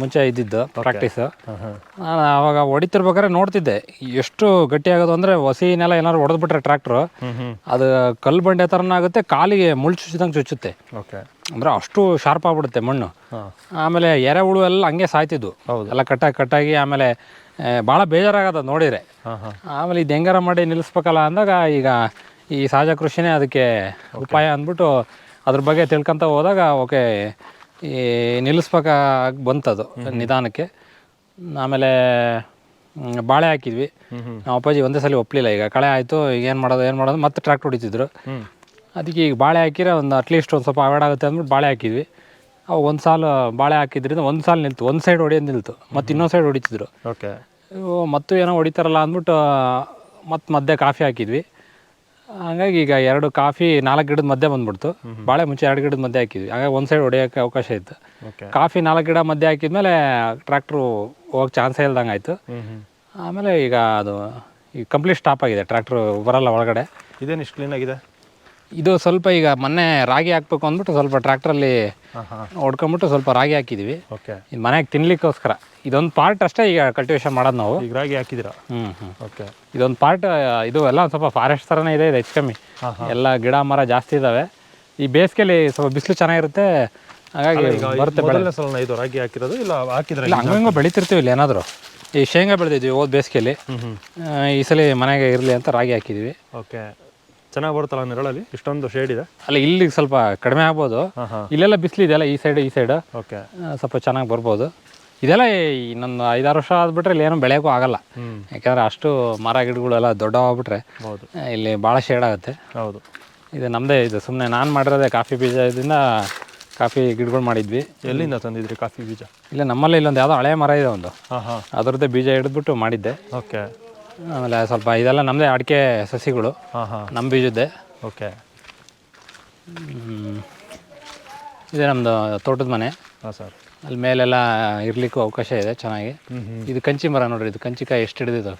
ಮುಂಚೆ ಇದ್ದಿದ್ದು ಪ್ರಾಕ್ಟೀಸ್ ನಾನು ಅವಾಗ ಹೊಡಿತಿರ್ಬೇಕಾದ್ರೆ ನೋಡ್ತಿದ್ದೆ. ಎಷ್ಟು ಗಟ್ಟಿ ಗಟ್ಟಿಯಾಗೋದು ಅಂದರೆ ಹೊಸಿನೆಲ್ಲ ಏನಾದ್ರು ಹೊಡೆದ್ಬಿಟ್ರೆ ಟ್ರ್ಯಾಕ್ಟ್ರು ಅದು ಕಲ್ಲು ಬಂಡೆ ಥರನ ಆಗುತ್ತೆ ಕಾಲಿಗೆ ಮುಳ್ಳು ಚುಚ್ಚಿದಂಗೆ ಚುಚ್ಚುತ್ತೆ. ಅಂದ್ರೆ ಅಷ್ಟು ಶಾರ್ಪ್ ಆಗ್ಬಿಡುತ್ತೆ ಮಣ್ಣು. ಆಮೇಲೆ ಎರೆಹುಳು ಎಲ್ಲ ಹಂಗೆ ಸಾಯ್ತಿದ್ವು. ಹೌದು. ಎಲ್ಲ ಕಟ್ಟಾಗಿ ಕಟ್ಟಾಗಿ ಆಮೇಲೆ ಭಾಳ ಬೇಜಾರಾಗದ ನೋಡಿದ್ರೆ. ಆಮೇಲೆ ಇದು ಹೆಂಗಾರ ಮಾಡಿ ನಿಲ್ಲಿಸ್ಬೇಕಲ್ಲ ಅಂದಾಗ ಈಗ ಈ ಸಹಜ ಕೃಷಿನೇ ಅದಕ್ಕೆ ಉಪಾಯ ಅಂದ್ಬಿಟ್ಟು ಅದ್ರ ಬಗ್ಗೆ ತಿಳ್ಕೊಂತ ಹೋದಾಗ ಓಕೆ ಈ ನಿಲ್ಲಿಸ್ಬೇಕಾಗಿ ಬಂತದು ನಿಧಾನಕ್ಕೆ. ಆಮೇಲೆ ಬಾಳೆ ಹಾಕಿದ್ವಿ. ನಮ್ಮ ಅಪ್ಪಾಜಿ ಒಂದೇ ಸಲ ಒಪ್ಪಲಿಲ್ಲ ಈಗ ಕಳೆ ಆಯಿತು ಈಗ ಏನು ಮಾಡೋದು ಏನು ಮಾಡೋದು ಮತ್ತೆ ಟ್ರ್ಯಾಕ್ಟರ್ ಹೊಡಿತಿದ್ರು. ಅದಕ್ಕೆ ಈಗ ಬಾಳೆ ಹಾಕಿದ್ರೆ ಒಂದು ಅಟ್ಲೀಸ್ಟ್ ಒಂದು ಸ್ವಲ್ಪ ಅವಾಯ್ಡ್ ಆಗುತ್ತೆ ಅಂದ್ಬಿಟ್ಟು ಬಾಳೆ ಹಾಕಿದ್ವಿ. ಅವು ಒಂದು ಸಾಲು ಬಾಳೆ ಹಾಕಿದ್ರಿಂದ ಒಂದು ಸಾಲು ನಿಲ್ತು ಒಂದು ಸೈಡ್ ಹೊಡಿಯೋದು ನಿಲ್ತು. ಮತ್ತು ಇನ್ನೊಂದು ಸೈಡ್ ಹೊಡಿತಿದ್ರು. ಓಕೆ ಮತ್ತು ಏನೋ ಹೊಡಿತಾರಲ್ಲ ಅಂದ್ಬಿಟ್ಟು ಮತ್ತೆ ಮಧ್ಯೆ ಕಾಫಿ ಹಾಕಿದ್ವಿ. ಹಾಗಾಗಿ ಈಗ ಎರಡು ಕಾಫಿ ನಾಲ್ಕು ಗಿಡದ ಮಧ್ಯೆ ಬಂದ್ಬಿಡ್ತು. ಬಾಳೆ ಮುಂಚೆ ಎರಡು ಗಿಡದ ಮಧ್ಯೆ ಹಾಕಿದ್ವಿ. ಹಾಗಾಗಿ ಒಂದು ಸೈಡ್ ಹೊಡೆಯೋಕೆ ಅವಕಾಶ ಇತ್ತು. ಕಾಫಿ ನಾಲ್ಕು ಗಿಡ ಮಧ್ಯೆ ಹಾಕಿದ್ಮೇಲೆ ಟ್ರ್ಯಾಕ್ಟ್ರು ಹೋಗಕ್ಕೆ ಚಾನ್ಸೇ ಇಲ್ದಂಗೆ ಆಯಿತು. ಆಮೇಲೆ ಈಗ ಅದು ಈಗ ಕಂಪ್ಲೀಟ್ ಸ್ಟಾಪ್ ಆಗಿದೆ ಟ್ರ್ಯಾಕ್ಟ್ರು ಬರಲ್ಲ ಒಳಗಡೆ. ಇದೇನು ಇಷ್ಟು ಕ್ಲೀನಾಗಿದೆ ಇದು ಸ್ವಲ್ಪ ಈಗ ಮೊನ್ನೆ ರಾಗಿ ಹಾಕ್ಬೇಕು ಅಂದ್ಬಿಟ್ಟು ಸ್ವಲ್ಪ ಟ್ರ್ಯಾಕ್ಟ್ರಲ್ಲಿ ಅಲ್ಲಿ ಹಾಂ. ಹೊಡ್ಕೊಂಬಿಟ್ಟು ಸ್ವಲ್ಪ ರಾಗಿ ಹಾಕಿದ್ವಿ. ಓಕೆ. ಇದು ಮನೆಗೆ ತಿನ್ಲಿಕ್ಕೋಸ್ಕರ. ಇದೊಂದು ಪಾರ್ಟ್ ಅಷ್ಟೇ ಈಗ ಕಲ್ಟಿವೇಶನ್ ಮಾಡೋದು ನಾವು. ಈಗ ರಾಗಿ ಹಾಕಿದಿರ ಹ್ಞೂ ಹ್ಞೂ ಓಕೆ. ಇದೊಂದು ಪಾರ್ಟ್ ಇದು ಎಲ್ಲ ಒಂದು ಸ್ವಲ್ಪ ಫಾರೆಸ್ಟ್ ಥರನೇ ಇದೆ ಇದು ಹೆಚ್ಚು ಕಮ್ಮಿ. ಎಲ್ಲ ಗಿಡ ಮರ ಜಾಸ್ತಿ ಇದ್ದಾವೆ ಈ ಬೇಸಿಗೆಲಿ ಸ್ವಲ್ಪ ಬಿಸಿಲು ಚೆನ್ನಾಗಿರುತ್ತೆ. ಹಾಗಾಗಿ ಬರುತ್ತೆ ಬೆಳೆ. ಮೊದಲನೇ ಸಲ ಇದು ರಾಗಿ ಹಾಕಿರೋದು ಇಲ್ಲ ಹಾಕಿದ್ರೆ ಇಲ್ಲ ಹಂಗಂಗೆ ಬೆಳಿತಿರ್ತೀವಿ ಇಲ್ಲಿ ಏನಾದರೂ. ಈ ಶೇಂಗಾ ಬೆಳೆದಿದ್ವಿ ಹೋದ ಬೇಸಿಗೆಲಿ. ಈ ಸಲ ಮನೆಗೆ ಇರಲಿ ಅಂತ ರಾಗಿ ಹಾಕಿದ್ವಿ. ಓಕೆ. ಚೆನ್ನಾಗಿ ಬರುತ್ತಲ್ಲ ನೆರಳಲ್ಲಿ? ಇಷ್ಟೊಂದು ಶೇಡ್ ಇದೆ. ಅಲ್ಲ ಇಲ್ಲಿ ಸ್ವಲ್ಪ ಕಡಿಮೆ ಆಗ್ಬೋದು. ಇಲ್ಲೆಲ್ಲ ಬಿಸಿಲು ಇದೆಯಲ್ಲ ಈ ಸೈಡ್ ಈ ಸೈಡ್ ಓಕೆ ಸ್ವಲ್ಪ ಚೆನ್ನಾಗಿ ಬರ್ಬೋದು. ಇದೆಲ್ಲ ಇನ್ನೊಂದು ಐದಾರು ವರ್ಷ ಆದ್ಬಿಟ್ರೆ ಇಲ್ಲಿ ಏನೂ ಬೆಳೆಯೋಕ್ಕೂ ಆಗಲ್ಲ. ಯಾಕಂದ್ರೆ ಅಷ್ಟು ಮರ ಗಿಡಗಳೆಲ್ಲ ದೊಡ್ಡವಾಗ್ಬಿಟ್ರೆ ಹೌದು. ಇಲ್ಲಿ ಭಾಳ ಶೇಡ್ ಆಗುತ್ತೆ. ಹೌದು. ಇದು ನಮ್ಮದೇ ಇದು ಸುಮ್ಮನೆ ನಾನು ಮಾಡಿರೋದೇ ಕಾಫಿ ಬೀಜದಿಂದ ಕಾಫಿ ಗಿಡಗಳು ಮಾಡಿದ್ವಿ. ಎಲ್ಲಿಂದ ತಂದಿದ್ರಿ ಕಾಫಿ ಬೀಜ? ಇಲ್ಲ ನಮ್ಮಲ್ಲಿ ಇಲ್ಲೊಂದು ಯಾವುದೋ ಹಳೆ ಮರ ಇದೆ ಒಂದು. ಅದರದ್ದೇ ಬೀಜ ಹಿಡಿದ್ಬಿಟ್ಟು ಮಾಡಿದ್ದೆ. ಓಕೆ ಆಮೇಲೆ ಸ್ವಲ್ಪ ಇದೆಲ್ಲ ನಮ್ಮದೇ ಅಡಿಕೆ ಸಸಿಗಳು. ಹಾಂ ಹಾಂ. ನಮ್ಮ ಬೀಜದ್ದೇ. ಓಕೆ. ಇದೆ ನಮ್ಮದು ತೋಟದ ಮನೆ. ಹಾಂ ಸರ್. ಅಲ್ಲಿ ಮೇಲೆಲ್ಲ ಇರಲಿಕ್ಕೂ ಅವಕಾಶ ಇದೆ ಚೆನ್ನಾಗಿ. ಇದು ಕಂಚಿ ಮರ ನೋಡ್ರಿ ಇದು ಕಂಚಿಕಾಯಿ ಎಷ್ಟು ಹಿಡಿದಿದ್ದು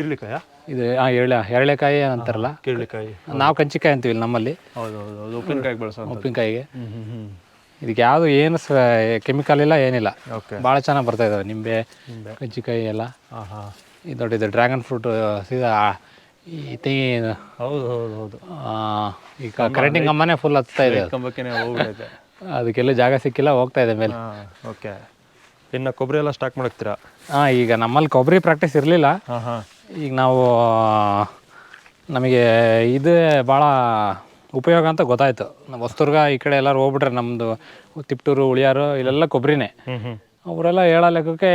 ಇರ್ಲಿಕ್ಕಾಯ? ಇದು ಆ ಎಳ್ಳ ಎಳ್ಳೆಕಾಯಿ ಅಂತಾರಲ್ಲ? ಕೇಳಿಕಾಯಿ ನಾವು ಕಂಚಿಕಾಯಿ ಅಂತೀವಿ ಇಲ್ಲಿ ನಮ್ಮಲ್ಲಿ. ಹೌದು. ಹೌದು ಹೌದು ಉಪ್ಪಿನಕಾಯಿಗೆ. ಬಳಸೋ ಉಪ್ಪಿನಕಾಯಿಗೆ ಇದಕ್ಕೆ ಯಾವುದು ಏನು ಕೆಮಿಕಲ್ ಇಲ್ಲ ಏನಿಲ್ಲ. ಓಕೆ. ಭಾಳ ಚೆನ್ನಾಗಿ ಬರ್ತಾ ಇದಾವೆ ನಿಂಬೆ ಕಂಜಿಕಾಯಿ ಕಜ್ಜಿಕಾಯಿ ಎಲ್ಲ. ಹಾಂ ಹಾಂ. ಇದು ನೋಡಿ ಇದು ಡ್ರ್ಯಾಗನ್ ಫ್ರೂಟ್ ಸೀದಾ ಈ ಹೌದು ಹೌದು ಹೌದು. ಈಗ ಕರೆಂಟಿಂಗ್ ಕಂಬನೇ ಫುಲ್ ಹತ್ತಾ ಇದೆ. ಅದು. ಕಂಬಕ್ಕೇನೆ ಹೋಗ್ಬಿಟ್ಟೈತೆ ಅದಕ್ಕೆಲ್ಲ ಜಾಗ ಸಿಕ್ಕಿಲ್ಲ ಹೋಗ್ತಾ ಇದೆ ಮೇಲೆ. ಓಕೆ. ಇನ್ನು ಕೊಬ್ಬರಿ ಎಲ್ಲ ಸ್ಟಾಕ್ ಮಾಡ್ತೀರಾ? ಹಾಂ ಈಗ ನಮ್ಮಲ್ಲಿ ಕೊಬ್ಬರಿ ಪ್ರಾಕ್ಟೀಸ್ ಇರಲಿಲ್ಲ. ಈಗ ನಾವು ನಮಗೆ ಇದು ಭಾಳ ಉಪಯೋಗ ಅಂತ ಗೊತ್ತಾಯ್ತು. ನಮ್ಮ ಹೊಸ್ತುರ್ಗ ಈ ಕಡೆ ಎಲ್ಲರೂ ಹೋಗ್ಬಿಟ್ರೆ ನಮ್ಮದು ತಿಪ್ಟೂರು ಉಳಿಯಾರು ಇಲ್ಲೆಲ್ಲ ಕೊಬ್ಬರಿನೇ. ಅವರೆಲ್ಲ ಹೇಳೋ ಲೆಕ್ಕಕ್ಕೆ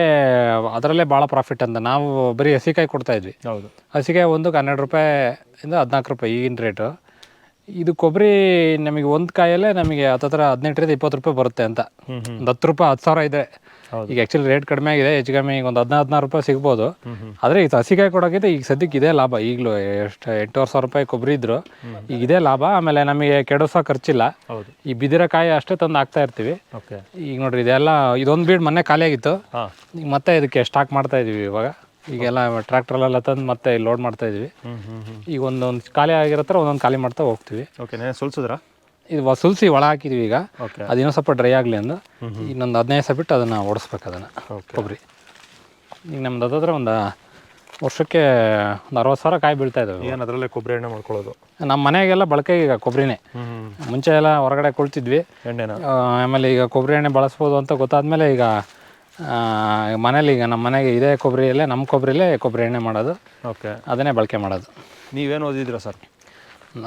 ಅದರಲ್ಲೇ ಭಾಳ ಪ್ರಾಫಿಟ್ ಅಂತ. ನಾವು ಬರೀ ಹಸಿಕಾಯಿ ಕೊಡ್ತಾ ಇದ್ವಿ. ಹೌದು. ಹಸಿಕಾಯಿ ಒಂದಕ್ಕೆ ಹನ್ನೆರಡು ರೂಪಾಯಿಂದ ಹದಿನಾಲ್ಕು ರೂಪಾಯಿ ಈಗಿನ ರೇಟು ಇದು ಕೊಬ್ಬರಿ ನಮಗೆ ಒಂದು ಕಾಯಲ್ಲೇ ನಮಗೆ ಹತ್ತತ್ರ ಹದಿನೆಂಟರಿಂದ ಇಪ್ಪತ್ತು ರೂಪಾಯಿ ಬರುತ್ತೆ ಅಂತ. ಒಂದು ಹತ್ತು ರೂಪಾಯಿ ಹತ್ತು ಸಾವಿರ ಇದೆ. ಈಗ ಆಕ್ಚುಲಿ ರೇಟ್ ಕಡಿಮೆ ಆಗಿದೆ ಹೆಚ್ಚು ಕಮ್ಮಿ ಈಗ ಒಂದು ಹದಿನಾರು ಹದಿನಾರು ರೂಪಾಯಿ ಸಿಗ್ಬೋದು. ಆದರೆ ಇದು ಹಸಿಕಾಯಿ ಕೊಡೋಕ್ಕಿಂತ ಈಗ ಸದ್ಯಕ್ಕೆ ಇದೇ ಲಾಭ. ಈಗಲೂ ಎಷ್ಟು ಎಂಟೂವರೆ ಸಾವಿರ ರೂಪಾಯಿ ಕೊಬ್ಬರಿ ಇದ್ರು. ಈಗ ಇದೇ ಲಾಭ. ಆಮೇಲೆ ನಮಗೆ ಕೆಡೋಸೋ ಖರ್ಚಿಲ್ಲ. ಈ ಬಿದಿರ ಕಾಯಿ ಅಷ್ಟೇ ತಂದು ಹಾಕ್ತಾ ಇರ್ತೀವಿ. ಓಕೆ ಈಗ ನೋಡ್ರಿ ಇದೆಲ್ಲ ಇದೊಂದು ಬೀಡ್ ಮೊನ್ನೆ ಖಾಲಿಯಾಗಿತ್ತು ಆಗಿತ್ತು. ಈಗ ಮತ್ತೆ ಇದಕ್ಕೆ ಸ್ಟಾಕ್ ಮಾಡ್ತಾ ಇದೀವಿ ಇವಾಗ. ಈಗೆಲ್ಲ ಟ್ರ್ಯಾಕ್ಟ್ರಲ್ಲೆಲ್ಲ ತಂದು ಮತ್ತೆ ಲೋಡ್ ಮಾಡ್ತಾ ಇದೀವಿ. ಈಗ ಒಂದೊಂದು ಖಾಲಿ ಆಗಿರೋ ಥರ ಒಂದೊಂದು ಖಾಲಿ ಮಾಡ್ತಾ ಹೋಗ್ತೀವಿ. ಓಕೆ ಸುಲ್ಸಿದ್ರಾ ಇದು ಸುಲ್ಸಿ ಒಳ ಹಾಕಿದ್ವಿ ಈಗ. ಓಕೆ ಅದು ಸ್ವಲ್ಪ ಡ್ರೈ ಆಗಲಿ ಅಂದು ಇನ್ನೊಂದು ಹದಿನೈದು ದಿವಸ ಬಿಟ್ಟು ಅದನ್ನು ಓಡಿಸ್ಬೇಕು ಅದನ್ನು ಓಕೆ ಕೊಬ್ಬರಿ. ಈಗ ನಮ್ದು ಅದಾದ್ರೆ ಒಂದು ವರ್ಷಕ್ಕೆ ಒಂದು ಅರವತ್ತು ಸಾವಿರ ಕಾಯಿ ಬೀಳ್ತಾ ಇದ್ದಾವೆ ಏನು ಅದರಲ್ಲೇ ಕೊಬ್ಬರಿ ಎಣ್ಣೆ ಮಾಡ್ಕೊಳ್ಳೋದು? ನಮ್ಮ ಮನೆಗೆಲ್ಲ ಬಳಕೆ ಈಗ ಕೊಬ್ಬರಿನೇ. ಮುಂಚೆ ಎಲ್ಲ ಹೊರಗಡೆ ಕೊಳ್ತಿದ್ವಿ. ಎಣ್ಣೆನ? ಆಮೇಲೆ ಈಗ ಕೊಬ್ಬರಿ ಎಣ್ಣೆ ಬಳಸ್ಬೋದು ಅಂತ ಗೊತ್ತಾದ್ಮೇಲೆ ಈಗ ಮನೇಲಿ ಈಗ ನಮ್ಮ ಮನೆಗೆ ಇದೇ ಕೊಬ್ಬರಿಯಲ್ಲೇ ನಮ್ಮ ಕೊಬ್ಬರಿಲೇ ಕೊಬ್ಬರಿ ಎಣ್ಣೆ ಮಾಡೋದು. ಓಕೆ ಅದನ್ನೇ ಬಳಕೆ ಮಾಡೋದು. ನೀವೇನು ಓದಿದ್ದೀರಾ ಸರ್?